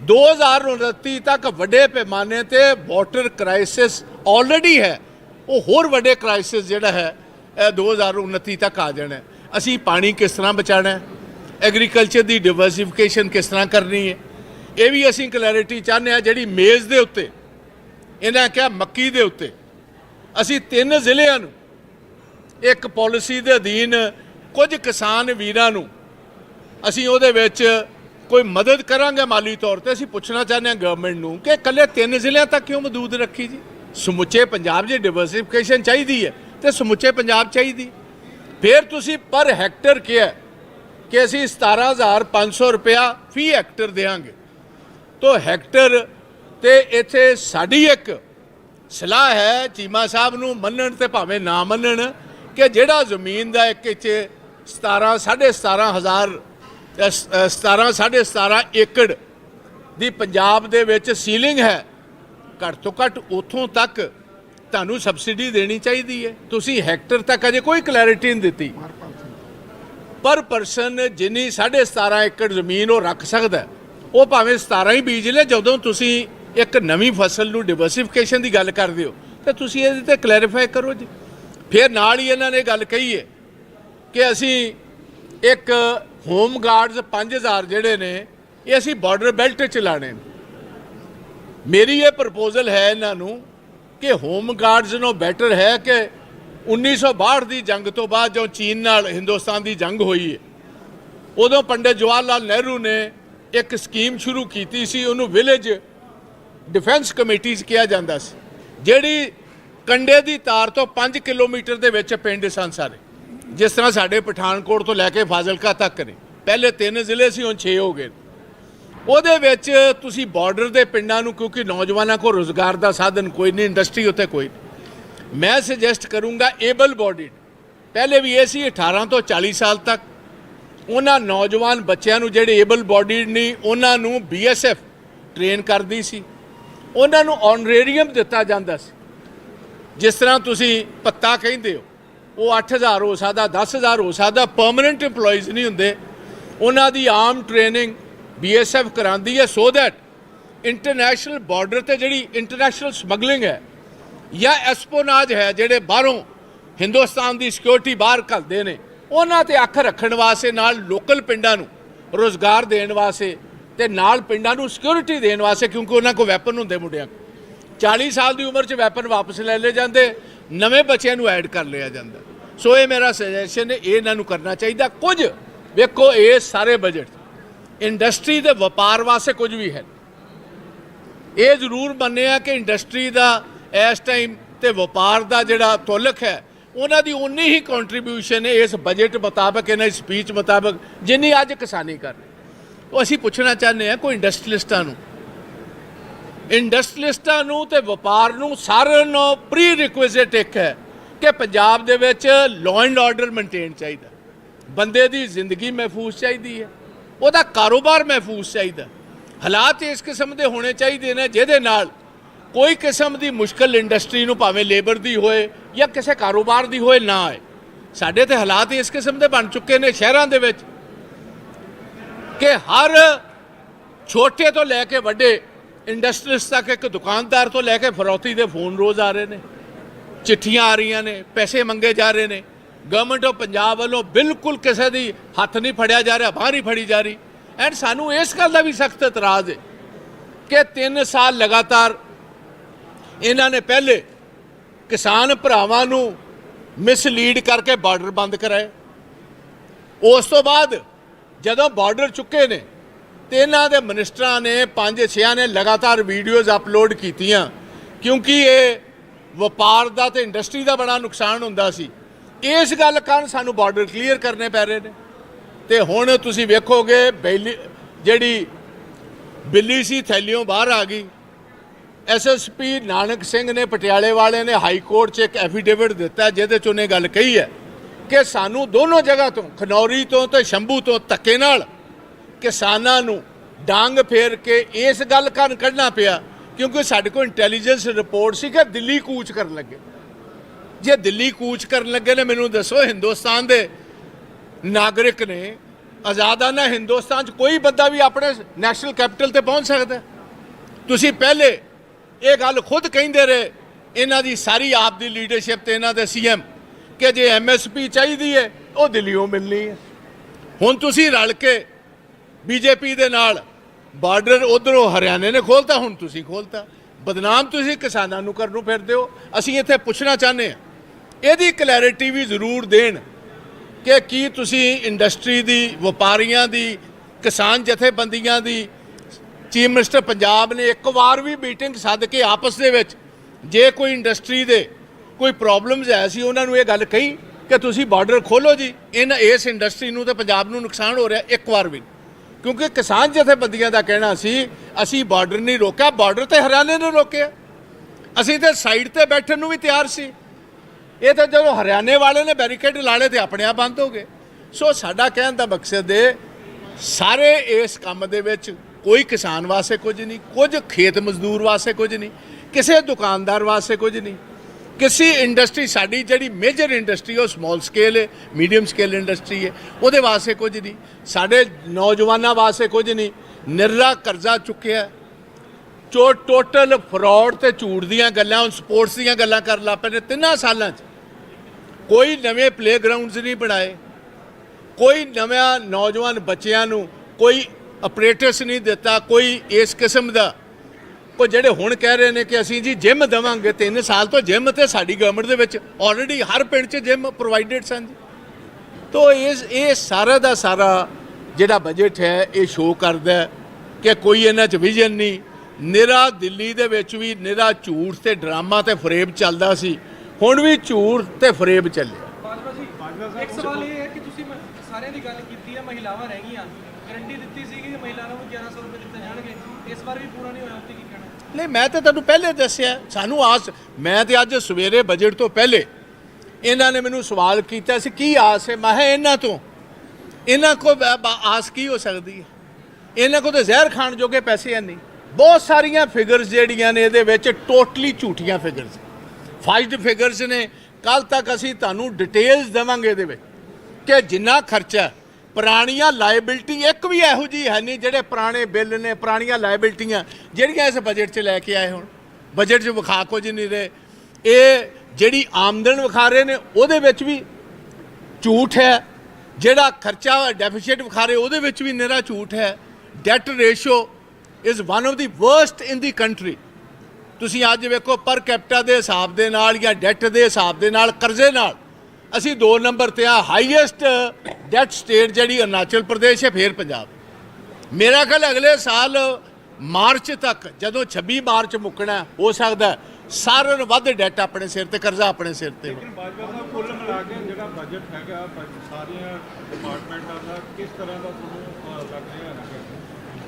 2029 ਤੱਕ ਵੱਡੇ ਪੈਮਾਨੇ ਤੇ ਵਾਟਰ ਕ੍ਰਾਈਸਿਸ ਆਲਰੇਡੀ ਹੈ। ਉਹ ਹੋਰ ਵੱਡੇ ਕ੍ਰਾਈਸਿਸ ਜਿਹੜਾ ਹੈ, ਇਹ 2029 ਤੱਕ ਆ ਜਾਣਾ ਅਸੀਂ ਪਾਣੀ ਕਿਸ ਤਰ੍ਹਾਂ ਬਚਾਉਣਾ ਐਗਰੀਕਲਚਰ ਦੀ ਡਿਵਰਸਿਫਿਕੇਸ਼ਨ ਕਿਸ ਤਰ੍ਹਾਂ ਕਰਨੀ ਹੈ? ਇਹ ਵੀ ਅਸੀਂ ਕਲੈਰਿਟੀ ਚਾਹੁੰਦੇ ਹਾਂ ਜਿਹੜੀ ਮੇਜ਼ ਦੇ ਉੱਤੇ, ਇਹਨਾਂ ਕਿਹਾ ਮੱਕੀ ਦੇ ਉੱਤੇ। ਅਸੀਂ ਤਿੰਨ ਜ਼ਿਲ੍ਹਿਆਂ ਨੂੰ, ਇੱਕ ਪਾਲਿਸੀ ਦੇ ਅਧੀਨ ਕੁਝ ਕਿਸਾਨ ਵੀਰਾਂ ਨੂੰ ਅਸੀਂ ਉਹਦੇ ਵਿੱਚ ਕੋਈ ਮਦਦ ਕਰਾਂਗੇ ਮਾਲੀ ਤੌਰ ਤੇ। ਅਸੀਂ ਪੁੱਛਣਾ ਚਾਹੁੰਦੇ ਹਾਂ ਗਵਰਨਮੈਂਟ ਨੂੰ ਕਿ ਇਕੱਲੇ ਤਿੰਨ ਜ਼ਿਲ੍ਹਿਆਂ ਤੱਕ ਕਿਉਂ ਮਦੂਦ ਰੱਖੀ ਜੀ? ਸਮੁੱਚੇ ਪੰਜਾਬ 'ਚ ਡਿਵਰਸਿਫਿਕੇਸ਼ਨ ਚਾਹੀਦੀ ਹੈ ਤੇ ਸਮੁੱਚੇ ਪੰਜਾਬ ਚਾਹੀਦੀ। ਫਿਰ ਤੁਸੀਂ ਪਰ ਹੈਕਟਰ ਕਿਹਾ ਕਿ ਅਸੀਂ 17500 ਰੁਪਇਆ ਫੀ ਹੈਕਟਰ ਦੇਵਾਂਗੇ। ਤੋ ਹੈਕਟਰ ਤੇ ਇੱਥੇ ਸਾਡੀ ਇੱਕ ਸਲਾਹ ਹੈ, ਚੀਮਾ ਸਾਹਿਬ ਨੂੰ ਮੰਨਣ ਤੇ ਭਾਵੇਂ ਨਾ ਮੰਨਣ, ਕਿ ਜਿਹੜਾ ਜ਼ਮੀਨ ਦਾ ਇੱਕ ਇੱਥੇ 17 17500 17 17.5 ਏਕੜ ਦੀ ਪੰਜਾਬ ਦੇ ਵਿੱਚ ਸੀਲਿੰਗ ਹੈ ਘੱਟ ਤੋਂ ਘੱਟ ਉਥੋਂ ਤੱਕ ਤੁਹਾਨੂੰ ਸਬਸਿਡੀ ਦੇਣੀ ਚਾਹੀਦੀ ਹੈ। ਤੁਸੀਂ ਹੈਕਟਰ ਤੱਕ ਅਜੇ ਕੋਈ ਕਲੈਰਿਟੀ ਨਹੀਂ ਦਿੱਤੀ। ਪਰ ਪਰਸਨ ਜਿੰਨੀ 17.5 ਏਕੜ ਜ਼ਮੀਨ ਉਹ ਰੱਖ ਸਕਦਾ ਉਹ ਭਾਵੇਂ 17 ਹੀ ਬੀਜ ਲੈ, ਜਦੋਂ ਤੁਸੀਂ ਇੱਕ ਨਵੀਂ ਫਸਲ ਨੂੰ ਡਿਵਰਸਿਫਿਕੇਸ਼ਨ ਦੀ ਗੱਲ ਕਰਦੇ ਹੋ, ਤਾਂ ਤੁਸੀਂ ਇਹਦੇ ਤੇ ਕਲੈਰੀਫਾਈ ਕਰੋ ਜੀ। ਫਿਰ ਨਾਲ ਹੀ ਇਹਨਾਂ ਨੇ ਗੱਲ ਕਹੀ ਹੈ ਕਿ ਅਸੀਂ ਇੱਕ ਹੋਮ ਗਾਰਡਸ 5000 ਜਿਹੜੇ ਨੇ, ਇਹ ਅਸੀਂ ਬਾਰਡਰ ਬੈਲਟ ਚ ਲਾਣੇ ਨੇ। ਮੇਰੀ ਇਹ ਪ੍ਰਪੋਜ਼ਲ ਹੈ ਇਹਨਾਂ ਨੂੰ ਕਿ ਹੋਮ ਗਾਰਡਸ ਨੂੰ ਬੈਟਰ ਹੈ ਕਿ 1962 ਦੀ ਜੰਗ ਤੋਂ ਬਾਅਦ ਜਦੋਂ ਚੀਨ ਨਾਲ ਹਿੰਦੁਸਤਾਨ ਦੀ ਜੰਗ ਹੋਈ ਹੈ ਉਦੋਂ ਪੰਡਿਤ ਜਵਾਹਰ ਲਾਲ ਨਹਿਰੂ ਨੇ ਇੱਕ ਸਕੀਮ ਸ਼ੁਰੂ ਕੀਤੀ ਸੀ, ਉਹਨੂੰ ਵਿਲੇਜ ਡਿਫੈਂਸ ਕਮੇਟੀਜ਼ ਕਿਹਾ ਜਾਂਦਾ ਸੀ, ਜਿਹੜੀ ਕੰਡੇ ਦੀ ਤਾਰ ਤੋਂ 5 ਕਿਲੋਮੀਟਰ ਦੇ ਵਿੱਚ ਪਿੰਡ ਸਨ ਸਾਰੇ, ਜਿਸ ਤਰ੍ਹਾਂ ਸਾਡੇ ਪਠਾਨਕੋਟ ਤੋਂ ਲੈ ਕੇ ਫਾਜ਼ਿਲਕਾ ਤੱਕ ਨੇ, ਪਹਿਲੇ ਤਿੰਨ ਜ਼ਿਲ੍ਹੇ ਸੀ, ਹੁਣ 6 ਹੋ ਗਏ ਉਹਦੇ ਵਿੱਚ ਤੁਸੀਂ ਬਾਰਡਰ ਦੇ ਪਿੰਡਾਂ ਨੂੰ, ਕਿਉਂਕਿ ਨੌਜਵਾਨਾਂ ਕੋਲ ਰੋਜ਼ਗਾਰ ਦਾ ਸਾਧਨ ਕੋਈ ਨਹੀਂ ਇੰਡਸਟਰੀ ਉੱਥੇ ਕੋਈ ਨਹੀਂ। ਮੈਂ ਸੁਜੈਸਟ ਕਰੂੰਗਾ ਏਬਲ ਬੋਡੀਡ ਪਹਿਲੇ ਵੀ ਇਹ ਸੀ 18 ਤੋਂ 40 ਸਾਲ ਤੱਕ। ਉਹਨਾਂ ਨੌਜਵਾਨ ਬੱਚਿਆਂ ਨੂੰ ਜਿਹੜੇ ਏਬਲ ਬੋਡੀਡ ਨਹੀਂ ਉਹਨਾਂ ਨੂੰ ਬੀਐਸਐਫ ਟ੍ਰੇਨ ਕਰਦੀ ਸੀ। ਉਹਨਾਂ ਨੂੰ ਆਨਰੇਰੀਅਮ ਦਿੱਤਾ ਜਾਂਦਾ ਸੀ। ਜਿਸ ਤਰ੍ਹਾਂ ਤੁਸੀਂ ਪੱਤਾ ਕਹਿੰਦੇ ਹੋ, ਉਹ 8000 ਹੋ ਸਕਦਾ 10000 ਹੋ ਸਕਦਾ ਪਰਮਨੈਂਟ EMPLOYEES ਨਹੀਂ ਹੁੰਦੇ। ਉਹਨਾਂ ਦੀ ਆਮ ਟ੍ਰੇਨਿੰਗ ਬੀਐਸਐਫ ਕਰਾਉਂਦੀ ਹੈ ਸੋ ਦੈਟ ਇੰਟਰਨੈਸ਼ਨਲ ਬਾਰਡਰ ਤੇ ਜਿਹੜੀ ਇੰਟਰਨੈਸ਼ਨਲ ਸਮਗਲਿੰਗ ਹੈ ਜਾਂ ਐਸਪੋਨਾਜ ਹੈ, ਜਿਹੜੇ ਬਾਹਰੋਂ ਹਿੰਦੁਸਤਾਨ ਦੀ ਸਿਕਿਉਰਿਟੀ ਬਾਹਰ ਘੱਲਦੇ ਨੇ, ਉਹਨਾਂ ਤੇ ਅੱਖ ਰੱਖਣ ਵਾਸਤੇ ਨਾਲ ਲੋਕਲ ਪਿੰਡਾਂ ਨੂੰ ਰੋਜ਼ਗਾਰ ਦੇਣ ਵਾਸਤੇ ਤੇ ਨਾਲ ਪਿੰਡਾਂ ਨੂੰ ਸਿਕਿਉਰਿਟੀ ਦੇਣ ਵਾਸਤੇ, ਕਿਉਂਕਿ ਉਹਨਾਂ ਕੋਲ ਵੈਪਨ ਹੁੰਦੇ ਮੁੰਡਿਆਂ ਕੋਲ। 40 ਸਾਲ ਦੀ ਉਮਰ 'ਚ ਵੈਪਨ ਵਾਪਸ ਲੈ ਲਏ ਜਾਂਦੇ, ਨਵੇਂ ਬੱਚਿਆਂ ਨੂੰ ਐਡ ਕਰ ਲਿਆ ਜਾਂਦਾ। ਸੋ ਇਹ ਮੇਰਾ ਸੁਜੈਸ਼ਨ ਹੈ ਇਹਨਾਂ ਨੂੰ ਕਰਨਾ ਚਾਹੀਦਾ। ਕੁਝ ਵੇਖੋ, ਇਹ ਸਾਰੇ ਬਜਟ ਇੰਡਸਟਰੀ ਦੇ ਵਪਾਰ ਵਾਸਤੇ ਕੁਝ ਵੀ ਹੈ ਇਹ ਜ਼ਰੂਰ ਮੰਨਿਆ ਕਿ ਇੰਡਸਟਰੀ ਦਾ ਇਸ ਟਾਈਮ ਤੇ ਵਪਾਰ ਦਾ ਜਿਹੜਾ ਤੁਲਕ ਹੈ, ਉਹਨਾਂ ਦੀ ਉਨੀ ਹੀ ਕੰਟਰੀਬਿਊਸ਼ਨ ਹੈ ਇਸ ਬਜਟ ਮੁਤਾਬਕ, ਇਹਨਾਂ ਦੀ ਸਪੀਚ ਮੁਤਾਬਕ, ਜਿੰਨੀ ਅੱਜ ਕਿਸਾਨੀ ਕਰ ਰਹੇ ਉਹ ਅਸੀਂ ਪੁੱਛਣਾ ਚਾਹੁੰਦੇ ਹਾਂ ਕੋਈ ਇੰਡਸਟਰੀਲਿਸਟਾਂ ਨੂੰ। ਇੰਡਸਟਰੀਲਿਸਟਾਂ ਨੂੰ ਤੇ ਵਪਾਰ ਨੂੰ ਸਾਰਿਆਂ ਨੂੰ ਪ੍ਰੀ ਰਿਕੁਇਜ਼ਿਟ ਇੱਕ ਹੈ ਕਿ ਪੰਜਾਬ ਦੇ ਵਿੱਚ ਲਾਅ ਐਂਡ ਆਰਡਰ ਮੇਨਟੇਨ ਚਾਹੀਦਾ। ਬੰਦੇ ਦੀ ਜ਼ਿੰਦਗੀ ਮਹਿਫੂਜ਼ ਚਾਹੀਦੀ ਹੈ। ਉਹਦਾ ਕਾਰੋਬਾਰ ਮਹਿਫੂਜ਼ ਚਾਹੀਦਾ। ਹਾਲਾਤ ਇਸ ਕਿਸਮ ਦੇ ਹੋਣੇ ਚਾਹੀਦੇ ਨੇ, ਜਿਹਦੇ ਨਾਲ ਕੋਈ ਕਿਸਮ ਦੀ ਮੁਸ਼ਕਲ ਇੰਡਸਟਰੀ ਨੂੰ ਭਾਵੇਂ ਲੇਬਰ ਦੀ ਹੋਏ ਜਾਂ ਕਿਸੇ ਕਾਰੋਬਾਰ ਦੀ ਹੋਏ ਨਾ ਆਏ। ਸਾਡੇ ਤੇ ਹਾਲਾਤ ਇਸ ਕਿਸਮ ਦੇ ਬਣ ਚੁੱਕੇ ਨੇ ਸ਼ਹਿਰਾਂ ਦੇ ਵਿੱਚ ਕਿ ਹਰ ਛੋਟੇ ਤੋਂ ਲੈ ਕੇ ਵੱਡੇ ਇੰਡਸਟਰੀਸ ਤੱਕ ਇੱਕ ਦੁਕਾਨਦਾਰ ਤੋਂ ਲੈ ਕੇ ਫਰੌਤੀ ਦੇ ਫੋਨ ਰੋਜ਼ ਆ ਰਹੇ ਨੇ, ਚਿੱਠੀਆਂ ਆ ਰਹੀਆਂ ਨੇ, ਪੈਸੇ ਮੰਗੇ ਜਾ ਰਹੇ ਨੇ। ਗਵਰਨਮੈਂਟ ਆਫ ਪੰਜਾਬ ਵੱਲੋਂ ਬਿਲਕੁਲ ਕਿਸੇ ਦੀ ਹੱਥ ਨਹੀਂ ਫੜਿਆ ਜਾ ਰਿਹਾ ਬਾਹਰ ਹੀ ਫੜੀ ਜਾ ਰਹੀ। ਐਂਡ ਸਾਨੂੰ ਇਸ ਗੱਲ ਦਾ ਵੀ ਸਖਤ ਇਤਰਾਜ਼ ਹੈ ਕਿ 3 ਸਾਲ ਲਗਾਤਾਰ ਇਹਨਾਂ ਨੇ ਪਹਿਲੇ ਕਿਸਾਨ ਭਰਾਵਾਂ ਨੂੰ ਮਿਸਲੀਡ ਕਰਕੇ ਬਾਰਡਰ ਬੰਦ ਕਰਾਏ। ਉਸ ਤੋਂ ਬਾਅਦ ਜਦੋਂ ਬਾਰਡਰ ਚੁੱਕੇ ਨੇ, ਤੇ ਇਹਨਾਂ ਦੇ ਮਿਨਿਸਟਰਾਂ ਨੇ, ਪੰਜ ਛਿਆਂ ਨੇ ਲਗਾਤਾਰ ਵੀਡੀਓਜ਼ ਅਪਲੋਡ ਕੀਤੀਆਂ, ਕਿਉਂਕਿ ਇਹ ਵਪਾਰ ਦਾ ਤੇ ਇੰਡਸਟਰੀ ਦਾ ਬੜਾ ਨੁਕਸਾਨ ਹੁੰਦਾ ਸੀ। ਇਸ ਗੱਲ ਕਾਰਨ ਸਾਨੂੰ ਬਾਰਡਰ ਕਲੀਅਰ ਕਰਨੇ ਪੈ ਰਹੇ ਨੇ। ਤੇ ਹੁਣ ਤੁਸੀਂ ਵੇਖੋਗੇ, ਬੈਲੀ ਜਿਹੜੀ ਬਿੱਲੀ ਸੀ, ਥੈਲੀਓਂ ਬਾਹਰ ਆ ਗਈ। ਐਸਐਸਪੀ ਨਾਨਕ ਸਿੰਘ ਨੇ ਪਟਿਆਲੇ ਵਾਲੇ ਨੇ ਹਾਈ ਕੋਰਟ 'ਚ ਇੱਕ ਐਫੀਡੇਵਿਟ ਦਿੱਤਾ, ਜਿਹਦੇ 'ਚ ਉਹਨੇ ਗੱਲ ਕਹੀ ਹੈ ਕਿ ਸਾਨੂੰ ਦੋਨੋਂ ਜਗ੍ਹਾ ਤੋਂ, ਖਨੌਰੀ ਤੋਂ ਤੇ ਸ਼ੰਭੂ ਤੋਂ ਧੱਕੇ ਨਾਲ ਕਿਸਾਨਾਂ ਨੂੰ ਡਾਂਗ ਫੇਰ ਕੇ ਇਸ ਗੱਲ ਕਾਰਨ ਕੱਢਣਾ ਪਿਆ, ਕਿਉਂਕਿ ਸਾਡੇ ਕੋਲ ਇੰਟੈਲੀਜੈਂਸ ਰਿਪੋਰਟ ਸੀ ਕਿ ਦਿੱਲੀ ਕੂਚ ਕਰਨ ਲੱਗੇ। ਜੇ ਦਿੱਲੀ ਕੂਚ ਕਰਨ ਲੱਗੇ ਨੇ, ਮੈਨੂੰ ਦੱਸੋ ਹਿੰਦੁਸਤਾਨ ਦੇ ਨਾਗਰਿਕ ਨੇ ਆਜ਼ਾਦਾਨਾ ਹਿੰਦੁਸਤਾਨ 'ਚ ਕੋਈ ਬੰਦਾ ਵੀ ਆਪਣੇ ਨੈਸ਼ਨਲ ਕੈਪੀਟਲ ਤੇ ਪਹੁੰਚ ਸਕਦਾ? ਤੁਸੀਂ ਪਹਿਲੇ ਇਹ ਗੱਲ ਖੁਦ ਕਹਿੰਦੇ ਰਹੇ, ਇਹਨਾਂ ਦੀ ਸਾਰੀ ਆਪ ਦੀ ਲੀਡਰਸ਼ਿਪ ਤੇ ਇਹਨਾਂ ਦੇ ਸੀਐਮ ਕਿ ਜੇ ਐਮਐਸਪੀ ਚਾਹੀਦੀ ਹੈ ਉਹ ਦਿੱਲੀੋਂ ਮਿਲਣੀ ਹੈ ਹੁਣ ਤੁਸੀਂ ਰਲ ਕੇ ਬੀਜੇਪੀ ਦੇ ਨਾਲ ਬਾਰਡਰ ਉਧਰੋਂ ਹਰਿਆਣੇ ਨੇ ਖੋਲਤਾ, ਹੁਣ ਤੁਸੀਂ ਖੋਲਤਾ। ਬਦਨਾਮ ਤੁਸੀਂ ਕਿਸਾਨਾਂ ਨੂੰ ਕਰਨ ਨੂੰ ਫਿਰਦੇ ਹੋ। ਅਸੀਂ ਇੱਥੇ ਪੁੱਛਣਾ ਚਾਹੁੰਦੇ ਹਾਂ। ਇਹਦੀ ਕਲੈਰਿਟੀ ਵੀ ਜ਼ਰੂਰ ਦੇਣ ਕਿ ਕੀ ਤੁਸੀਂ ਇੰਡਸਟਰੀ ਦੀ, ਵਪਾਰੀਆਂ ਦੀ, ਕਿਸਾਨ ਜਥੇਬੰਦੀਆਂ ਦੀ, ਚੀਫ ਮਿਨਿਸਟਰ ਪੰਜਾਬ ਨੇ ਇੱਕ ਵਾਰ ਵੀ ਮੀਟਿੰਗ ਸੱਦ ਕੇ ਆਪਸ ਦੇ ਵਿੱਚ ਜੇ ਕੋਈ ਇੰਡਸਟਰੀ ਦੇ ਕੋਈ ਪ੍ਰੋਬਲਮਸ ਹੈ ਸੀ ਉਹਨਾਂ ਨੂੰ ਇਹ ਗੱਲ ਕਹੀ ਕਿ ਤੁਸੀਂ ਬਾਰਡਰ ਖੋਲੋ ਜੀ। ਇਹਨਾਂ ਇਸ ਇੰਡਸਟਰੀ ਨੂੰ ਤੇ ਪੰਜਾਬ ਨੂੰ ਨੁਕਸਾਨ ਹੋ ਰਿਹਾ ਇੱਕ ਵਾਰ ਵੀ। ਕਿਉਂਕਿ ਕਿਸਾਨ ਜਥੇਬੰਦੀਆਂ ਦਾ ਕਹਿਣਾ ਸੀ, ਅਸੀਂ ਬਾਰਡਰ ਨਹੀਂ ਰੋਕਿਆ ਬਾਰਡਰ ਤੇ ਹਰਿਆਣੇ ਨੇ ਰੋਕਿਆ। ਅਸੀਂ ਤੇ ਸਾਈਡ ਤੇ ਬੈਠਣ ਨੂੰ ਵੀ ਤਿਆਰ ਸੀ। ਇਹ ਤਾਂ ਜਦੋਂ ਹਰਿਆਣੇ ਵਾਲੇ ਨੇ ਬੈਰੀਕੇਡ ਲਾਲੇ ਤੇ ਆਪਣੇ ਆਪ ਬੰਦ ਹੋ ਗਏ। ਸੋ ਸਾਡਾ ਕਹਿਣ ਦਾ ਮਕਸਦ ਹੈ ਸਾਰੇ ਇਸ ਕੰਮ ਦੇ ਵਿੱਚ ਕੋਈ ਕਿਸਾਨ ਵਾਸਤੇ ਕੁਝ ਨਹੀਂ, ਕੁਝ ਖੇਤ ਮਜ਼ਦੂਰ ਵਾਸਤੇ ਕੁਝ ਨਹੀਂ, ਕਿਸੇ ਦੁਕਾਨਦਾਰ ਵਾਸਤੇ ਕੁਝ ਨਹੀਂ। ਕਿਸੇ ਇੰਡਸਟਰੀ ਸਾਡੀ ਜਿਹੜੀ ਮੇਜਰ ਇੰਡਸਟਰੀ ਉਹ ਸਮਾਲ ਸਕੇਲ ਹੈ ਮੀਡੀਅਮ ਸਕੇਲ ਇੰਡਸਟਰੀ ਹੈ, ਉਹਦੇ ਵਾਸਤੇ ਕੁਝ ਨਹੀਂ। ਸਾਡੇ ਨੌਜਵਾਨਾਂ ਵਾਸਤੇ ਕੁਝ ਨਹੀਂ। ਨਿਰਲਾ ਕਰਜ਼ਾ ਚੁੱਕਿਆ ਜੋ ਟੋਟਲ ਫਰਾਡ ਤੇ ਝੂਠ ਦੀਆਂ ਗੱਲਾਂ, ਹੁਣ ਸਪੋਰਟਸ ਦੀਆਂ ਗੱਲਾਂ ਕਰਨ ਲੱਗ ਪਏ ਨੇ ਤਿੰਨਾਂ ਸਾਲਾਂ 'ਚ। ਕੋਈ ਨਵੇਂ ਪਲੇਗਰਾਉਂਡਸ ਨਹੀਂ ਬਣਾਏ। ਕੋਈ ਨਵਾਂ ਨੌਜਵਾਨ ਬੱਚਿਆਂ ਨੂੰ ਕੋਈ ਆਪਰੇਟਰਸ ਨਹੀਂ ਦਿੱਤਾ, ਕੋਈ ਇਸ ਕਿਸਮ ਦਾ। ਉਹ ਜਿਹੜੇ ਹੁਣ ਕਹਿ ਰਹੇ ਨੇ ਕਿ ਅਸੀਂ ਜੀ ਜਿਮ ਦੇਵਾਂਗੇ 3 ਸਾਲ ਤੋਂ ਜਿਮ ਤੇ ਸਾਡੀ ਗਵਰਨਮੈਂਟ ਦੇ ਵਿੱਚ ਆਲਰੇਡੀ ਹਰ ਪਿੰਡ 'ਚ ਜਿਮ ਪ੍ਰੋਵਾਈਡਡ ਸਨ ਜੀ। ਤੋ ਇਸ, ਇਹ ਸਾਰਾ ਦਾ ਸਾਰਾ ਜਿਹੜਾ ਬਜਟ ਹੈ, ਇਹ ਸ਼ੋਅ ਕਰਦਾ ਕਿ ਕੋਈ ਇਹਨਾਂ 'ਚ ਵਿਜ਼ਨ ਨਹੀਂ। ਨਿਰਾ ਦਿੱਲੀ ਦੇ ਵਿੱਚ ਵੀ ਨਿਰਾ ਝੂਠ ਤੇ ਡਰਾਮਾ ਤੇ ਫਰੇਬ ਚੱਲਦਾ ਸੀ। ਹੁਣ ਵੀ ਝੂਠ ਤੇ ਫਰੇਬ ਚੱਲਿਆ ਬਾਜਵਾ ਜੀ ਇੱਕ ਸਵਾਲ ਇਹ ਹੈ ਕਿ ਤੁਸੀਂ ਮ- ਸਾਰਿਆਂ ਦੀ ਗੱਲ ਕੀਤੀ ਹੈ ਮਹਿਲਾਵਾਂ ਰਹਿ ਗਈਆਂ। ਗਰੰਟੀ ਦਿੱਤੀ ਸੀਗੀ ਕਿ ਮਹਿਲਾਵਾਂ ਨੂੰ 1100 ਰੁਪਏ ਦਿੱਤੇ ਜਾਣਗੇ। ਇਸ ਵਾਰ ਵੀ ਪੂਰਾ ਨਹੀਂ ਹੋਇਆ ਉੱਤੇ ਕੀ ਕਹਿਣਾ? ਨਹੀਂ ਮੈਂ ਤਾਂ ਤੁਹਾਨੂੰ ਪਹਿਲੇ ਦੱਸਿਆ ਸਾਨੂੰ ਆਸ ਮੈਂ ਤੇ ਅੱਜ ਸਵੇਰੇ ਬਜਟ ਤੋਂ ਪਹਿਲੇ ਇਹਨਾਂ ਨੇ ਮੈਨੂੰ ਸਵਾਲ ਕੀਤਾ ਸੀ ਕੀ ਆਸ ਹੈ? ਮੈਂ ਕਿਹਾ ਇਹਨਾਂ ਤੋਂ। ਇਹਨਾਂ ਕੋ ਬ- ਬ- ਆਸ ਕੀ ਹੋ ਸਕਦੀ ਹੈ? ਇਹਨਾਂ ਕੋ ਤਾਂ ਜ਼ਹਿਰ ਖਾਣ ਜੋਗੇ ਪੈਸੇ ਹੈ ਨਹੀਂ। ਬਹੁਤ ਸਾਰੀਆਂ ਫਿਗਰਸ ਜਿਹੜੀਆਂ ਨੇ ਇਹਦੇ ਵਿੱਚ ਟੋਟਲੀ ਝੂਠੀਆਂ ਫਿਗਰਸ ਫਾਈਵ ਫਿਗਰਸ ਨੇ ਕੱਲ ਤੱਕ ਅਸੀਂ ਤੁਹਾਨੂੰ ਡਿਟੇਲਸ ਦੇਵਾਂਗੇ ਇਹਦੇ ਵਿੱਚ ਕਿ ਜਿੰਨਾ ਖਰਚਾ ਪੁਰਾਣੀਆਂ ਲਾਇਬਿਲਟੀ ਇੱਕ ਵੀ ਇਹੋ ਜੀ ਹੈ ਨਹੀਂ ਜਿਹੜੇ ਪੁਰਾਣੇ ਬਿੱਲ ਨੇ, ਪੁਰਾਣੀਆਂ ਲਾਇਬਿਲਟੀਆਂ ਜਿਹੜੀਆਂ ਇਸ ਬਜਟ 'ਚ ਲੈ ਕੇ ਆਏ ਹੁਣ। ਬਜਟ 'ਚ ਵਿਖਾ ਕੁਝ ਨਹੀਂ ਰਹੇ। ਇਹ ਜਿਹੜੀ ਆਮਦਨ ਵਿਖਾ ਰਹੇ ਨੇ, ਉਹਦੇ ਵਿੱਚ ਵੀ ਝੂਠ ਹੈ। ਜਿਹੜਾ ਖਰਚਾ ਡੈਫੀਸਿਟ ਵਿਖਾ ਰਹੇ, ਉਹਦੇ ਵਿੱਚ ਵੀ ਨਿਹਰਾ ਝੂਠ ਹੈ। That ratio is one of the worst in the country ਤੁਸੀਂ ਅੱਜ ਵੇਖੋ ਪਰ ਕੈਪਟਾ ਦੇ ਹਿਸਾਬ ਦੇ ਨਾਲ ਜਾਂ ਡੈਟ ਦੇ ਹਿਸਾਬ ਦੇ ਨਾਲ, ਕਰਜ਼ੇ ਨਾਲ, ਅਸੀਂ 2 ਨੰਬਰ ਤੇ ਆ ਹਾਈਐਸਟ ਡੈਟ ਸਟੇਟ ਜਿਹੜੀ ਅਰੁਣਾਚਲ ਪ੍ਰਦੇਸ਼ ਹੈ, ਫੇਰ ਪੰਜਾਬ ਮੇਰਾ ਖਿਆਲ ਅਗਲੇ ਸਾਲ ਮਾਰਚ ਤੱਕ, ਜਦੋਂ 26 ਮਾਰਚ ਮੁੱਕਣਾ, ਹੋ ਸਕਦਾ ਸਾਰਿਆਂ ਨੂੰ ਵੱਧ ਡੈਟ ਆਪਣੇ ਸਿਰ ਤੇ, ਕਰਜ਼ਾ ਆਪਣੇ ਸਿਰ ਤੇ ਹੋਵੇ। ਬਾਜਵਾ ਸਾਹਿਬ ਕੁੱਲ ਮਿਲਾ ਕੇ ਜਿਹੜਾ ਬਜਟ ਹੈਗਾ, ਸਾਰੀਆਂ ਡਿਪਾਰਟਮੈਂਟਾਂ ਦਾ, ਕਿਸ ਤਰ੍ਹਾਂ ਦਾ ਤੁਹਾਨੂੰ ਅਹ, ਲੱਗ ਰਿਹਾ ਹੈ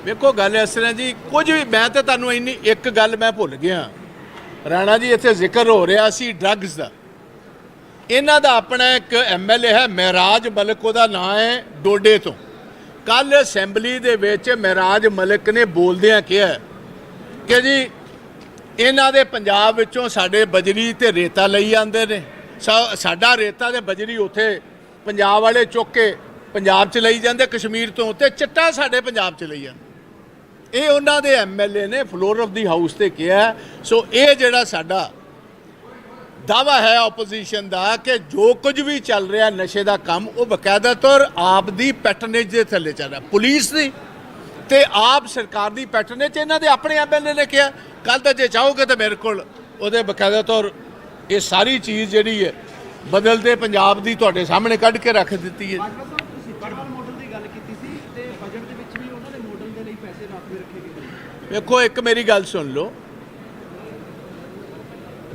ਵੇਖੋ, ਗੱਲ ਇਸ ਤਰ੍ਹਾਂ ਜੀ, ਕੁਝ ਵੀ, ਮੈਂ ਤਾਂ ਤੁਹਾਨੂੰ ਇੰਨੀ, ਇੱਕ ਗੱਲ ਮੈਂ ਭੁੱਲ ਗਿਆ। ਰਾਣਾ ਜੀ, ਇੱਥੇ ਜ਼ਿਕਰ ਹੋ ਰਿਹਾ ਸੀ ਡਰੱਗਸ ਦਾ। ਇਹਨਾਂ ਦਾ ਆਪਣਾ ਇੱਕ ਐਮਐਲਏ ਹੈ, ਮਹਿਰਾਜ ਮਲਕ, ਉਹਦਾ ਨਾਂ ਹੈ ਡੋਡੇ ਤੋਂ। ਕੱਲ ਅਸੈਂਬਲੀ ਦੇ ਵਿੱਚ ਮਹਿਰਾਜ ਮਲਕ ਨੇ ਬੋਲਦਿਆਂ ਕਿਹਾ ਕਿ ਜੀ, ਇਹਨਾਂ ਦੇ ਪੰਜਾਬ ਵਿੱਚੋਂ ਸਾਡੇ ਬਜਰੀ ਤੇ ਰੇਤਾ ਲਈ ਜਾਂਦੇ ਨੇ। ਸਾਡਾ ਰੇਤਾ ਤੇ ਬਜਰੀ ਉੱਥੇ ਪੰਜਾਬ ਵਾਲੇ ਚੁੱਕ ਕੇ ਪੰਜਾਬ 'ਚ ਲਈ ਜਾਂਦੇ, ਕਸ਼ਮੀਰ ਤੋਂ ਤੇ ਚਿੱਟਾ ਸਾਡੇ ਪੰਜਾਬ 'ਚ ਲਈ ਜਾਂਦੇ। ਇਹ ਉਹਨਾਂ ਦੇ ਐਮਐਲਏ ਨੇ ਫਲੋਰ ਆਫ ਦੀ ਹਾਊਸ ਤੇ ਕਿਹਾ ਸੋ ਇਹ ਜਿਹੜਾ ਸਾਡਾ ਦਾਵਾ ਹੈ ਆਪੋਜੀਸ਼ਨ ਦਾ ਕਿ ਜੋ ਕੁਝ ਵੀ ਚੱਲ ਰਿਹਾ ਨਸ਼ੇ ਦਾ ਕੰਮ, ਉਹ ਬਕਾਇਦਾ ਤੌਰ ਆਪ ਦੀ ਪੈਟਰਨੇਜ ਦੇ ਥੱਲੇ ਚੱਲ ਰਿਹਾ। ਪੁਲਿਸ ਦੀ ਤੇ ਆਪ ਸਰਕਾਰ ਦੀ ਪੈਟਰਨੇਜ, ਇਹਨਾਂ ਦੇ ਆਪਣੇ ਐਮਐਲਏ ਨੇ ਕਿਹਾ। ਕੱਲ ਤਾਂ ਜੇ ਚਾਹੋਗੇ ਤਾਂ ਮੇਰੇ ਕੋਲ ਉਹਦੇ ਬਕਾਇਦਾ ਤੌਰ ਇਹ ਸਾਰੀ ਚੀਜ਼ ਜਿਹੜੀ ਹੈ, ਬਦਲਦੇ ਪੰਜਾਬ ਦੀ ਤੁਹਾਡੇ ਸਾਹਮਣੇ ਕੱਢ ਕੇ ਰੱਖ ਦਿੱਤੀ ਹੈ ਬਾਜਵਾ ਸਾਹਿਬ ਤੁਸੀਂ ਸਿੱਖਾਂ ਮਾਡਲ ਦੀ ਗੱਲ ਕੀਤੀ ਸੀ ਤੇ ਬਜਟ ਦੇ ਵਿੱਚ ਵੀ ਉਹਨਾਂ ਦੇ ਮਾਡਲ ਦੇ ਲਈ ਪੈਸੇ ਰਾਖਵੇਂ ਰੱਖੇ ਗਏ ਦੇਖੋ ਇੱਕ ਮੇਰੀ ਗੱਲ ਸੁਣ ਲਓ।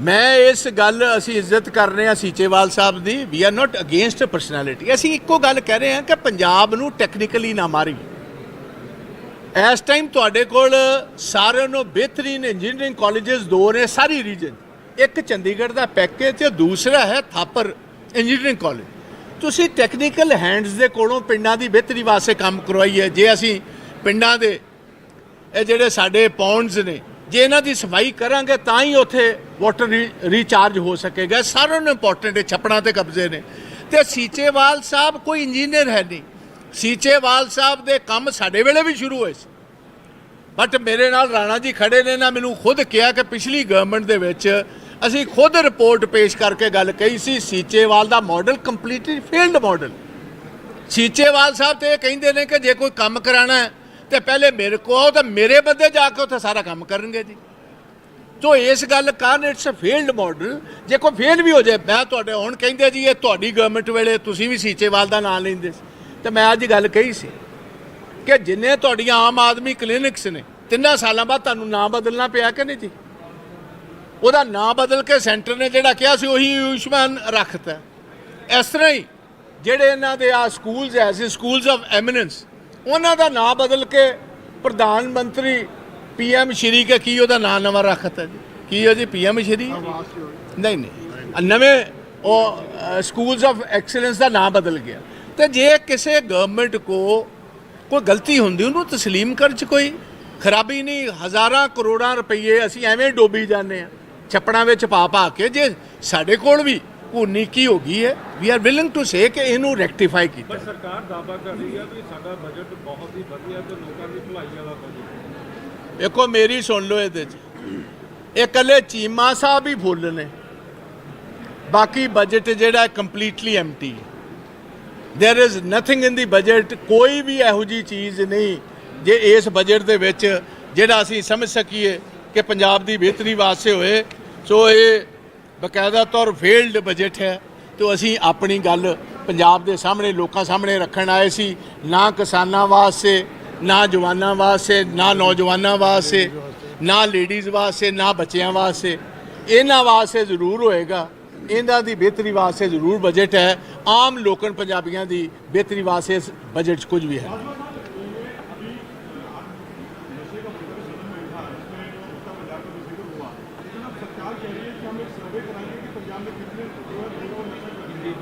ਮੈਂ ਇਸ ਗੱਲ ਅਸੀਂ ਇੱਜ਼ਤ ਕਰ ਰਹੇ ਹਾਂ ਸੀਚੇਵਾਲ ਸਾਹਿਬ ਦੀ we are not against personality ਅਸੀਂ ਇੱਕੋ ਗੱਲ ਕਹਿ ਰਹੇ ਹਾਂ ਕਿ ਪੰਜਾਬ ਨੂੰ ਟੈਕਨੀਕਲੀ ਨਾ ਮਾਰੀ ਇਸ ਟਾਈਮ ਤੁਹਾਡੇ ਕੋਲ ਸਾਰਿਆਂ ਨੂੰ ਬਿਹਤਰੀਨ ਇੰਜੀਨੀਅਰਿੰਗ ਕਾਲਜਸ ਦੋ ਨੇ ਸਾਰੀ ਰੀਜਨ ਇੱਕ ਚੰਡੀਗੜ੍ਹ ਦਾ ਪੈਕੇਜ ਤੇ ਦੂਸਰਾ ਹੈ ਥਾਪਰ ਇੰਜੀਨੀਅਰਿੰਗ ਕਾਲਜ ਤੁਸੀਂ ਟੈਕਨੀਕਲ ਹੈਂਡਸ ਦੇ ਕੋਲੋਂ ਪਿੰਡਾਂ ਦੀ ਬਿਹਤਰੀ ਵਾਸਤੇ ਕੰਮ ਕਰਵਾਈਏ। ਜੇ ਅਸੀਂ ਪਿੰਡਾਂ ਦੇ ਇਹ ਜਿਹੜੇ ਸਾਡੇ ਪੌਂਡਸ ਨੇ, ਜੇ ਇਹਨਾਂ ਦੀ ਸਫ਼ਾਈ ਕਰਾਂਗੇ ਤਾਂ ਹੀ ਉੱਥੇ ਵਾਟਰ ਰੀਚਾਰਜ ਹੋ ਸਕੇਗਾ। ਸਾਰਿਆਂ ਨੂੰ ਇੰਪੋਰਟੈਂਟ ਹੈ ਛਪੜਾਂ ਤੇ ਕਬਜ਼ੇ ਨੇ। ਤੇ ਸੀਚੇਵਾਲ ਸਾਹਿਬ ਕੋਈ ਇੰਜੀਨੀਅਰ ਹੈ ਨਹੀਂ। ਸੀਚੇਵਾਲ ਸਾਹਿਬ ਦੇ ਕੰਮ ਸਾਡੇ ਵੇਲੇ ਵੀ ਸ਼ੁਰੂ ਹੋਏ ਸੀ। ਬਟ ਮੇਰੇ ਨਾਲ ਰਾਣਾ ਜੀ ਖੜੇ ਨੇ ਨਾ ਮੈਨੂੰ ਖੁਦ ਕਿਹਾ ਕਿ ਪਿਛਲੀ ਗਵਰਨਮੈਂਟ ਦੇ ਵਿੱਚ ਅਸੀਂ ਖੁਦ ਰਿਪੋਰਟ ਪੇਸ਼ ਕਰਕੇ ਗੱਲ ਕਹੀ ਸੀ, ਸੀਚੇਵਾਲ ਦਾ model completely failed model Seechewal ਸਾਹਿਬ ਤੇ ਇਹ ਕਹਿੰਦੇ ਨੇ ਕਿ ਜੇ ਕੋਈ ਕੰਮ ਕਰਾਣਾ ਹੈ ਤੇ ਪਹਿਲੇ ਮੇਰੇ ਕੋ ਆਓ ਤਾਂ ਮੇਰੇ ਬੰਦੇ ਜਾ ਕੇ ਉੱਥੇ ਸਾਰਾ ਕੰਮ ਕਰਨਗੇ ਜੀ। ਤੋ ਇਸ ਗੱਲ ਕਾਰਨ ਇਟਸ ਅ ਫੇਲਡ ਮਾਡਲ ਜੇ ਕੋਈ ਫੇਲ ਵੀ ਹੋ ਜਾਏ, ਮੈਂ ਤੁਹਾਡੇ ਹੁਣ ਕਹਿੰਦੇ ਜੀ, ਇਹ ਤੁਹਾਡੀ ਗਵਰਨਮੈਂਟ ਵੇਲੇ ਤੁਸੀਂ ਵੀ ਸੀਚੇਵਾਲ ਦਾ ਨਾਮ ਲੈਂਦੇ ਸੀ। ਤੇ ਮੈਂ ਅੱਜ ਗੱਲ ਕਹੀ ਸੀ ਕਿ ਜਿੰਨੇ ਤੁਹਾਡੀਆਂ ਆਮ ਆਦਮੀ ਕਲੀਨਿਕਸ ਨੇ, ਤਿੰਨਾਂ ਸਾਲਾਂ ਬਾਅਦ ਤੁਹਾਨੂੰ ਨਾਮ ਬਦਲਣਾ ਪਿਆ ਕਿ ਨਹੀਂ ਜੀ? ਉਹਦਾ ਨਾਮ ਬਦਲ ਕੇ ਸੈਂਟਰ ਨੇ ਜਿਹੜਾ ਕਿਹਾ ਸੀ, ਉਹੀ ਆਯੁਸ਼ਮਾਨ ਰੱਖਤਾ। ਇਸ ਤਰ੍ਹਾਂ ਹੀ ਜਿਹੜੇ ਇਹਨਾਂ ਦੇ ਆ ਸਕੂਲਸ ਐ ਸੀ ਸਕੂਲਸ ਆਫ ਐਮੀਨੈਂਸ ਉਹਨਾਂ ਦਾ ਨਾਂ ਬਦਲ ਕੇ ਪ੍ਰਧਾਨ ਮੰਤਰੀ ਪੀਐਮ ਸ਼੍ਰੀ ਕੇ, ਕੀ ਉਹਦਾ ਨਾਂ ਨਵਾਂ ਰੱਖਤਾ ਜੀ? ਕੀ ਉਹ ਜੀ ਪੀਐਮ ਸ਼੍ਰੀ? ਨਹੀਂ ਨਹੀਂ। ਨਵੇਂ ਉਹ ਸਕੂਲਸ ਆਫ ਐਕਸਲੈਂਸ ਦਾ ਨਾਂ ਬਦਲ ਗਿਆ। ਤੇ ਜੇ ਕਿਸੇ ਗਵਰਨਮੈਂਟ ਕੋ ਕੋਈ ਗਲਤੀ ਹੁੰਦੀ, ਉਹਨੂੰ ਤਸਲੀਮ ਕਰਨ ਚ ਕੋਈ ਖਰਾਬੀ ਨਹੀਂ। ਹਜ਼ਾਰਾਂ ਕਰੋੜਾਂ ਰੁਪਏ ਅਸੀਂ ਐਵੇਂ ਡੋਬੀ ਜਾਂਦੇ ਆ ਛੱਪੜਾਂ ਵਿੱਚ ਪਾ ਪਾ ਕੇ ਜੇ ਸਾਡੇ ਕੋਲ ਵੀ ਕੋਈ ਕੀ ਹੋ ਗਈ ਹੈ we are willing to say ਕਿ ਇਹਨੂੰ ਰੈਕਟੀਫਾਈ ਕੀਤਾ ਪਰ ਸਰਕਾਰ ਦਾਅਵਾ ਕਰ ਰਹੀ ਹੈ ਵੀ ਸਾਡਾ ਬਜਟ ਬਹੁਤ ਹੀ ਵਧੀਆ ਤੇ ਲੋਕਾਂ ਦੀ ਭਲਾਈ ਵਾਲਾ ਬਜਟ ਦੇਖੋ ਮੇਰੀ ਸੁਣ ਲਓ ਇਹਦੇ ਚ ਇਹ ਕੱਲੇ ਚੀਮਾ ਸਾਹਿਬ ਹੀ ਫੁੱਲ ਨੇ ਬਾਕੀ ਬਜਟ ਜਿਹੜਾ ਕੰਪਲੀਟਲੀ ਐਮਟੀ ਹੈ there is nothing in the budget ਕੋਈ ਵੀ ਇਹੋ ਜੀ ਚੀਜ਼ ਨਹੀਂ ਜੇ ਇਸ ਬਜਟ ਦੇ ਵਿੱਚ ਜਿਹੜਾ ਅਸੀਂ ਸਮਝ ਸਕੀਏ ਕਿ ਪੰਜਾਬ ਦੀ ਬਿਹਤਰੀ ਵਾਸਤੇ ਹੋਏ ਸੋ ਇਹ ਬਕਾਇਦਾ ਤੌਰ ਫੇਲਡ ਬਜਟ ਹੈ, ਤੇ ਅਸੀਂ ਆਪਣੀ ਗੱਲ ਪੰਜਾਬ ਦੇ ਸਾਹਮਣੇ, ਲੋਕਾਂ ਸਾਹਮਣੇ ਰੱਖਣ ਆਏ ਸੀ। ਨਾ ਕਿਸਾਨਾਂ ਵਾਸਤੇ, ਨਾ ਜਵਾਨਾਂ ਵਾਸਤੇ, ਨਾ ਨੌਜਵਾਨਾਂ ਵਾਸਤੇ, ਨਾ ਲੇਡੀਜ਼ ਵਾਸਤੇ, ਨਾ ਬੱਚਿਆਂ ਵਾਸਤੇ। ਇਹਨਾਂ ਵਾਸਤੇ ਜ਼ਰੂਰ ਹੋਏਗਾ। ਇਹਨਾਂ ਦੀ ਬਿਹਤਰੀ ਵਾਸਤੇ ਜ਼ਰੂਰ ਬਜਟ ਹੈ। ਆਮ ਲੋਕਨ ਪੰਜਾਬੀਆਂ ਦੀ ਬਿਹਤਰੀ ਵਾਸਤੇ ਇਸ ਬਜਟ 'ਚ ਕੁਝ ਵੀ ਹੈ।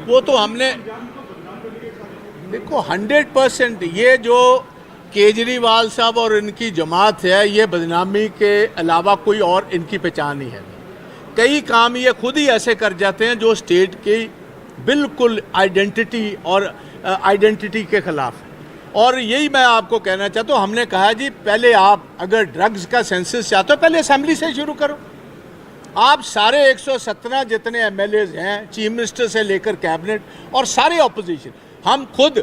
वो तो हमने देखो हंड्रेड परसेंट ये जो केजरीवाल साहब और इनकी जमात है, ये बदनामी के अलावा कोई और इनकी पहचान नहीं है। कई काम ये खुद ही ऐसे कर जाते हैं जो स्टेट की बिल्कुल आइडेंटिटी और आइडेंटिटी के खिलाफ है। और यही मैं आपको कहना चाहता हूँ, हमने कहा जी, पहले आप अगर ड्रग्स का सेंसिस चाहते हो, पहले असेंबली से शुरू करो। आप सारे 117 जितने एमएलए हैं चीफ मिनिस्टर से लेकर कैबिनेट और सारे ऑपोजिशन हम खुद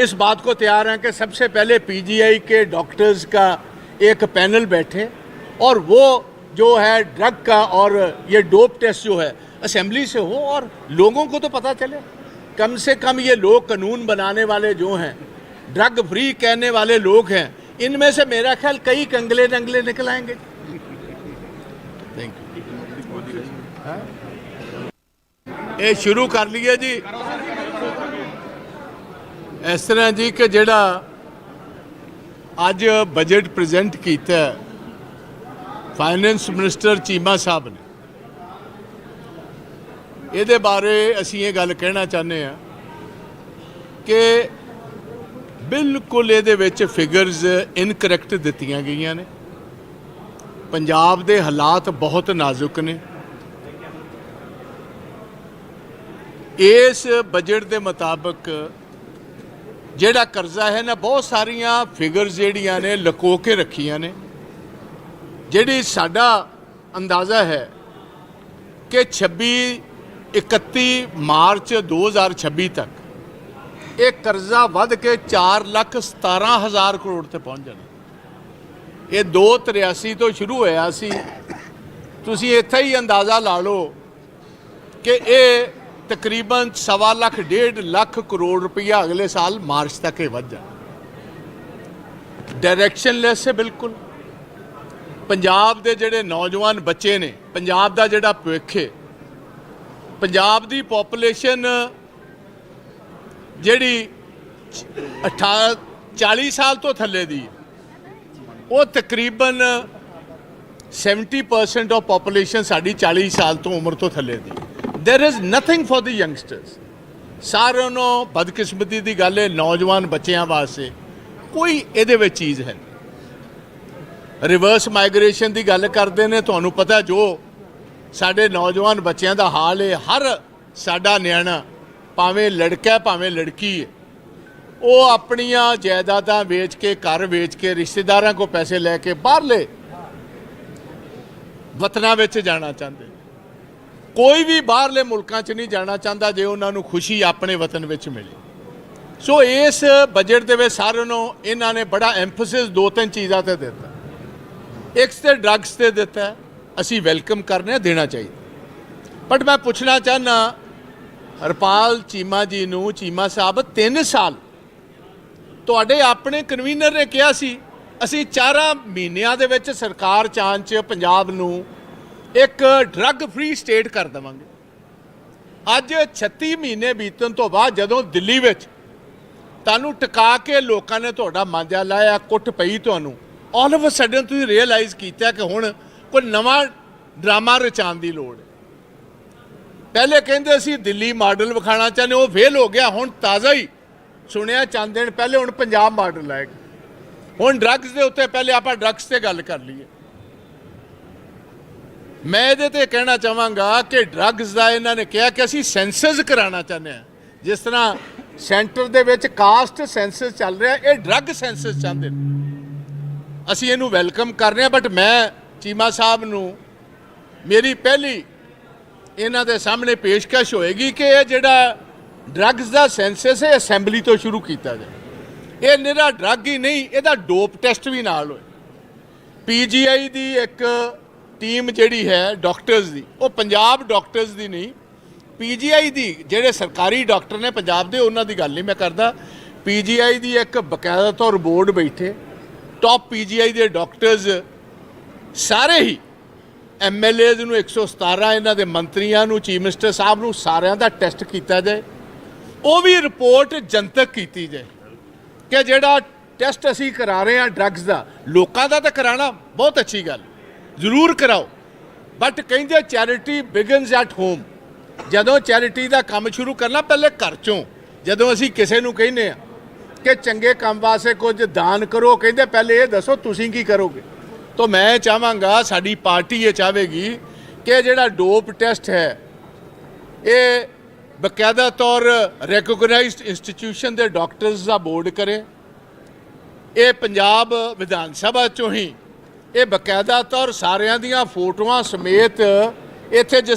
इस बात को तैयार हैं कि सबसे पहले पीजीआई के डॉक्टर्स का एक पैनल बैठे और वो जो है ड्रग का और ये डोप टेस्ट जो है असेंबली से हो और लोगों को तो पता चले। कम से कम ये लोग कानून बनाने वाले जो हैं ड्रग फ्री कहने वाले लोग हैं, इनमें से मेरा ख्याल कई कंगले नंगले निकल आएँगे। ਇਹ ਸ਼ੁਰੂ ਕਰ ਲਈਏ ਜੀ। ਇਸ ਤਰ੍ਹਾਂ ਜੀ ਕਿ ਜਿਹੜਾ ਅੱਜ ਬਜਟ ਪ੍ਰੈਜ਼ੈਂਟ ਕੀਤਾ ਫਾਈਨੈਂਸ ਮਿਨਿਸਟਰ ਚੀਮਾ ਸਾਹਿਬ ਨੇ। ਇਹਦੇ ਬਾਰੇ ਅਸੀਂ ਇਹ ਗੱਲ ਕਹਿਣਾ ਚਾਹੁੰਦੇ ਆ ਕਿ ਬਿਲਕੁਲ ਇਹਦੇ ਵਿੱਚ ਫਿਗਰਸ ਇਨਕਰੈਕਟ ਦਿੱਤੀਆਂ ਗਈਆਂ ਨੇ। ਪੰਜਾਬ ਦੇ ਹਾਲਾਤ ਬਹੁਤ ਨਾਜ਼ੁਕ ਨੇ। ਇਸ ਬਜਟ ਦੇ ਮੁਤਾਬਕ ਜਿਹੜਾ ਕਰਜ਼ਾ ਹੈ ਨਾ, ਬਹੁਤ ਸਾਰੀਆਂ ਫਿਗਰਸ ਜਿਹੜੀਆਂ ਨੇ ਲਕੋ ਕੇ ਰੱਖੀਆਂ ਨੇ। ਜਿਹੜੀ ਸਾਡਾ ਅੰਦਾਜ਼ਾ ਹੈ ਕਿ 26 31 ਮਾਰਚ 2026 ਤੱਕ ਇਹ ਕਰਜ਼ਾ ਵੱਧ ਕੇ 4 ਲੱਖ 17 ਹਜ਼ਾਰ ਕਰੋੜ ਤੇ ਪਹੁੰਚ ਜਾਣਾ। ਇਹ 283 ਤੋਂ ਸ਼ੁਰੂ ਹੋਇਆ ਸੀ। ਤੁਸੀਂ ਇੱਥੇ ਹੀ ਅੰਦਾਜ਼ਾ ਲਾ ਲਓ ਕਿ ਇਹ ਤਕਰੀਬਨ ਸਵਾ ਲੱਖ, ਡੇਢ ਲੱਖ ਕਰੋੜ ਰੁਪਈਆ ਅਗਲੇ ਸਾਲ ਮਾਰਚ ਤੱਕ ਇਹ ਵੱਧ ਜਾਣਾ। ਡਾਇਰੈਕਸ਼ਨਲੈਸ ਹੈ ਬਿਲਕੁਲ। ਪੰਜਾਬ ਦੇ ਜਿਹੜੇ ਨੌਜਵਾਨ ਬੱਚੇ ਨੇ, ਪੰਜਾਬ ਦਾ ਜਿਹੜਾ ਭਵਿੱਖ ਹੈ, ਪੰਜਾਬ ਦੀ ਪੋਪੂਲੇਸ਼ਨ ਜਿਹੜੀ 18 40 ਸਾਲ ਤੋਂ ਥੱਲੇ ਦੀ ਉਹ ਤਕਰੀਬਨ 70% ਆਫ ਪੋਪੂਲੇਸ਼ਨ ਸਾਡੀ 40 ਸਾਲ ਤੋਂ ਉਮਰ ਤੋਂ ਥੱਲੇ ਦੀ there is nothing for the youngsters ਸਾਰਿਆਂ ਨੂੰ ਬਦਕਿਸਮਤੀ ਦੀ ਗੱਲ ਹੈ, ਨੌਜਵਾਨ ਬੱਚਿਆਂ ਵਾਸਤੇ। ਕੋਈ ਇਹਦੇ ਵਿੱਚ ਚੀਜ਼ ਹੈ ਰਿਵਰਸ ਮਾਈਗ੍ਰੇਸ਼ਨ ਦੀ ਗੱਲ ਕਰਦੇ ਨੇ, ਤੁਹਾਨੂੰ ਪਤਾ ਜੋ ਸਾਡੇ ਨੌਜਵਾਨ ਬੱਚਿਆਂ ਦਾ ਹਾਲ ਹੈ, ਹਰ ਸਾਡਾ ਨਿਆਣਾ ਭਾਵੇਂ ਲੜਕਾ ਭਾਵੇਂ ਲੜਕੀ ਹੈ, ਉਹ ਆਪਣੀਆਂ ਜਾਇਦਾਦਾਂ ਵੇਚ ਕੇ, ਘਰ ਵੇਚ ਕੇ, ਰਿਸ਼ਤੇਦਾਰਾਂ ਕੋਲ ਪੈਸੇ ਲੈ ਕੇ ਬਾਹਰਲੇ ਵਤਨਾਂ ਵਿੱਚ ਜਾਣਾ ਚਾਹੁੰਦੇ ਕੋਈ ਵੀ ਬਾਹਰਲੇ ਮੁਲਕਾਂ 'ਚ ਨਹੀਂ ਜਾਣਾ ਚਾਹੁੰਦਾ ਜੇ ਉਹਨਾਂ ਨੂੰ ਖੁਸ਼ੀ ਆਪਣੇ ਵਤਨ ਵਿੱਚ ਮਿਲੇ। ਸੋ ਇਸ ਬਜਟ ਦੇ ਵਿੱਚ ਸਾਰਿਆਂ ਨੂੰ ਇਹਨਾਂ ਨੇ ਬੜਾ ਐਮਫੋਸਿਸ ਦੋ ਤਿੰਨ ਚੀਜ਼ਾਂ ਤੇ ਦਿੱਤਾ। ਇੱਕ ਤੇ ਡਰੱਗਸ ਤੇ ਦਿੱਤਾ ਅਸੀਂ ਵੈਲਕਮ ਕਰਨੇ ਆ, ਦੇਣਾ ਚਾਹੀਦਾ। ਬਟ ਮੈਂ ਪੁੱਛਣਾ ਚਾਹਨਾ ਹਰਪਾਲ ਚੀਮਾ ਜੀ ਨੂੰ ਚੀਮਾ ਸਾਹਿਬ 3 ਸਾਲ। ਤੁਹਾਡੇ ਆਪਣੇ ਕਨਵੀਨਰ ਨੇ ਕਿਹਾ ਸੀ ਅਸੀਂ 4 ਮਹੀਨਿਆਂ ਦੇ ਵਿੱਚ ਸਰਕਾਰ ਚਾਂਚ ਪੰਜਾਬ ਨੂੰ ਇੱਕ ਡਰੱਗ ਫ੍ਰੀ ਸਟੇਟ ਕਰ ਦੇਵਾਂਗੇ। ਅੱਜ 36 ਮਹੀਨੇ ਬੀਤਣ ਤੋਂ ਬਾਅਦ ਜਦੋਂ ਦਿੱਲੀ ਵਿੱਚ ਤੁਹਾਨੂੰ ਟਿਕਾ ਕੇ ਲੋਕਾਂ ਨੇ ਤੁਹਾਡਾ ਮਾਂਜਾ ਲਾਇਆ, ਕੁੱਟ ਪਈ ਤੁਹਾਨੂੰ ਆਲ ਆਫ ਅ ਸਡਨ ਤੁਸੀਂ ਰੀਅਲਾਈਜ਼ ਕੀਤਾ ਕਿ ਹੁਣ ਕੋਈ ਨਵਾਂ ਡਰਾਮਾ ਰਚਾਉਣ ਦੀ ਲੋੜ ਹੈ। ਪਹਿਲੇ ਕਹਿੰਦੇ ਅਸੀਂ ਦਿੱਲੀ ਮਾਡਲ ਵਿਖਾਣਾ ਚਾਹੁੰਦੇ ਉਹ ਫੇਲ ਹੋ ਗਿਆ, ਹੁਣ ਤਾਜ਼ਾ ਹੀ ਸੁਣਿਆ, ਚੰਦ ਦਿਨ ਪਹਿਲੇ ਹੁਣ ਪੰਜਾਬ ਮਾਡਲ ਆਏਗਾ। ਹੁਣ ਡਰੱਗਸ ਦੇ ਉੱਤੇ ਪਹਿਲੇ ਆਪਾਂ ਡਰੱਗਸ ਤੇ ਗੱਲ ਕਰ ਲਈਏ। ਮੈਂ ਇਹਦੇ ਤੇ ਕਹਿਣਾ ਚਾਹਾਂਗਾ ਕਿ ਡਰੱਗਸ ਦਾ ਇਹਨਾਂ ਨੇ ਕਿਹਾ ਕਿ ਅਸੀਂ ਸੈਂਸਸ ਕਰਾਉਣਾ ਚਾਹੁੰਦੇ ਹਾਂ। ਜਿਸ ਤਰ੍ਹਾਂ ਸੈਂਟਰ ਦੇ ਵਿੱਚ ਕਾਸਟ ਸੈਂਸਸ ਚੱਲ ਰਿਹਾ, ਇਹ ਡਰੱਗ ਸੈਂਸਸ ਚਾਹੁੰਦੇ ਨੇ। ਅਸੀਂ ਇਹਨੂੰ ਵੈਲਕਮ ਕਰ ਰਹੇ ਹਾਂ ਬਟ ਮੈਂ ਚੀਮਾ ਸਾਹਿਬ ਨੂੰ ਮੇਰੀ ਪਹਿਲੀ ਇਹਨਾਂ ਦੇ ਸਾਹਮਣੇ ਪੇਸ਼ਕਸ਼ ਹੋਏਗੀ ਕਿ ਇਹ ਜਿਹੜਾ ਡਰੱਗਸ ਦਾ ਸੈਂਸਸ ਹੈ ਅਸੈਂਬਲੀ ਤੋਂ ਸ਼ੁਰੂ ਕੀਤਾ ਜਾਏ। ਇਹ ਨਿਹਰਾ ਡਰੱਗ ਹੀ ਨਹੀਂ, ਇਹਦਾ ਡੋਪ ਟੈਸਟ ਵੀ ਨਾਲ ਹੋਏ। ਪੀਜੀਆਈ ਦੀ ਇੱਕ ਟੀਮ ਜਿਹੜੀ ਹੈ ਡਾਕਟਰਸ ਦੀ, ਉਹ ਪੰਜਾਬ ਡਾਕਟਰਸ ਦੀ ਨਹੀਂ ਪੀਜੀਆਈ ਦੀ, ਜਿਹੜੇ ਸਰਕਾਰੀ ਡਾਕਟਰ ਨੇ ਪੰਜਾਬ ਦੇ, ਉਹਨਾਂ ਦੀ ਗੱਲ ਨਹੀਂ ਮੈਂ ਕਰਦਾ। ਪੀਜੀਆਈ ਦੀ ਇੱਕ ਬਕਾਇਦਾ ਤੌਰ ਬੋਰਡ ਬੈਠੇ ਟੌਪ ਪੀਜੀਆਈ ਦੇ ਡਾਕਟਰਸ, ਸਾਰੇ ਹੀ ਐਮਐਲਏਜ਼ ਨੂੰ 117 ਇਹਨਾਂ ਦੇ ਮੰਤਰੀਆਂ ਨੂੰ, ਚੀਫ ਮਿਨਿਸਟਰ ਸਾਹਿਬ ਨੂੰ, ਸਾਰਿਆਂ ਦਾ ਟੈਸਟ ਕੀਤਾ ਜਾਏ। ਉਹ ਵੀ ਰਿਪੋਰਟ ਜਨਤਕ ਕੀਤੀ ਜਾਏ ਕਿ ਜਿਹੜਾ ਟੈਸਟ ਅਸੀਂ ਕਰਾ ਰਹੇ ਹਾਂ ਡਰੱਗਸ ਦਾ, ਲੋਕਾਂ ਦਾ ਤਾਂ ਕਰਾਣਾ ਬਹੁਤ ਅੱਛੀ ਗੱਲ। ਜ਼ਰੂਰ ਕਰਾਓ। ਬਟ ਕਹਿੰਦੇ ਚੈਰਿਟੀ ਬਿਗਨਸ ਐਟ ਹੋਮ ਜਦੋਂ ਚੈਰਿਟੀ ਦਾ ਕੰਮ ਸ਼ੁਰੂ ਕਰਨਾ ਪਹਿਲੇ ਘਰ ਚੋਂ। ਜਦੋਂ ਅਸੀਂ ਕਿਸੇ ਨੂੰ ਕਹਿੰਦੇ ਆ ਕਿ ਚੰਗੇ ਕੰਮ ਵਾਸਤੇ ਕੁਝ ਦਾਨ ਕਰੋ ਕਹਿੰਦੇ ਪਹਿਲੇ ਇਹ ਦੱਸੋ ਤੁਸੀਂ ਕੀ ਕਰੋਗੇ? ਤਾਂ ਮੈਂ ਚਾਹਾਂਗਾ ਸਾਡੀ ਪਾਰਟੀ ਇਹ ਚਾਹੇਗੀ ਕਿ ਜਿਹੜਾ ਡੋਪ ਟੈਸਟ ਹੈ, ਇਹ ਬਕਾਇਦਾ ਤੌਰ ਰੈਕੋਗਨਾਈਜ਼ਡ ਇੰਸਟੀਟਿਊਸ਼ਨ ਦੇ ਡਾਕਟਰਸ ਦਾ ਬੋਰਡ ਕਰੇ। ਇਹ ਪੰਜਾਬ ਵਿਧਾਨ ਸਭਾ ਚੋਂ ਹੀ ਇਹ ਬਕਾਇਦਾ ਤੌਰ ਸਾਰਿਆਂ ਦੀਆਂ ਫੋਟੋਆਂ ਸਮੇਤ ਇੱਥੇ ਜਿਸ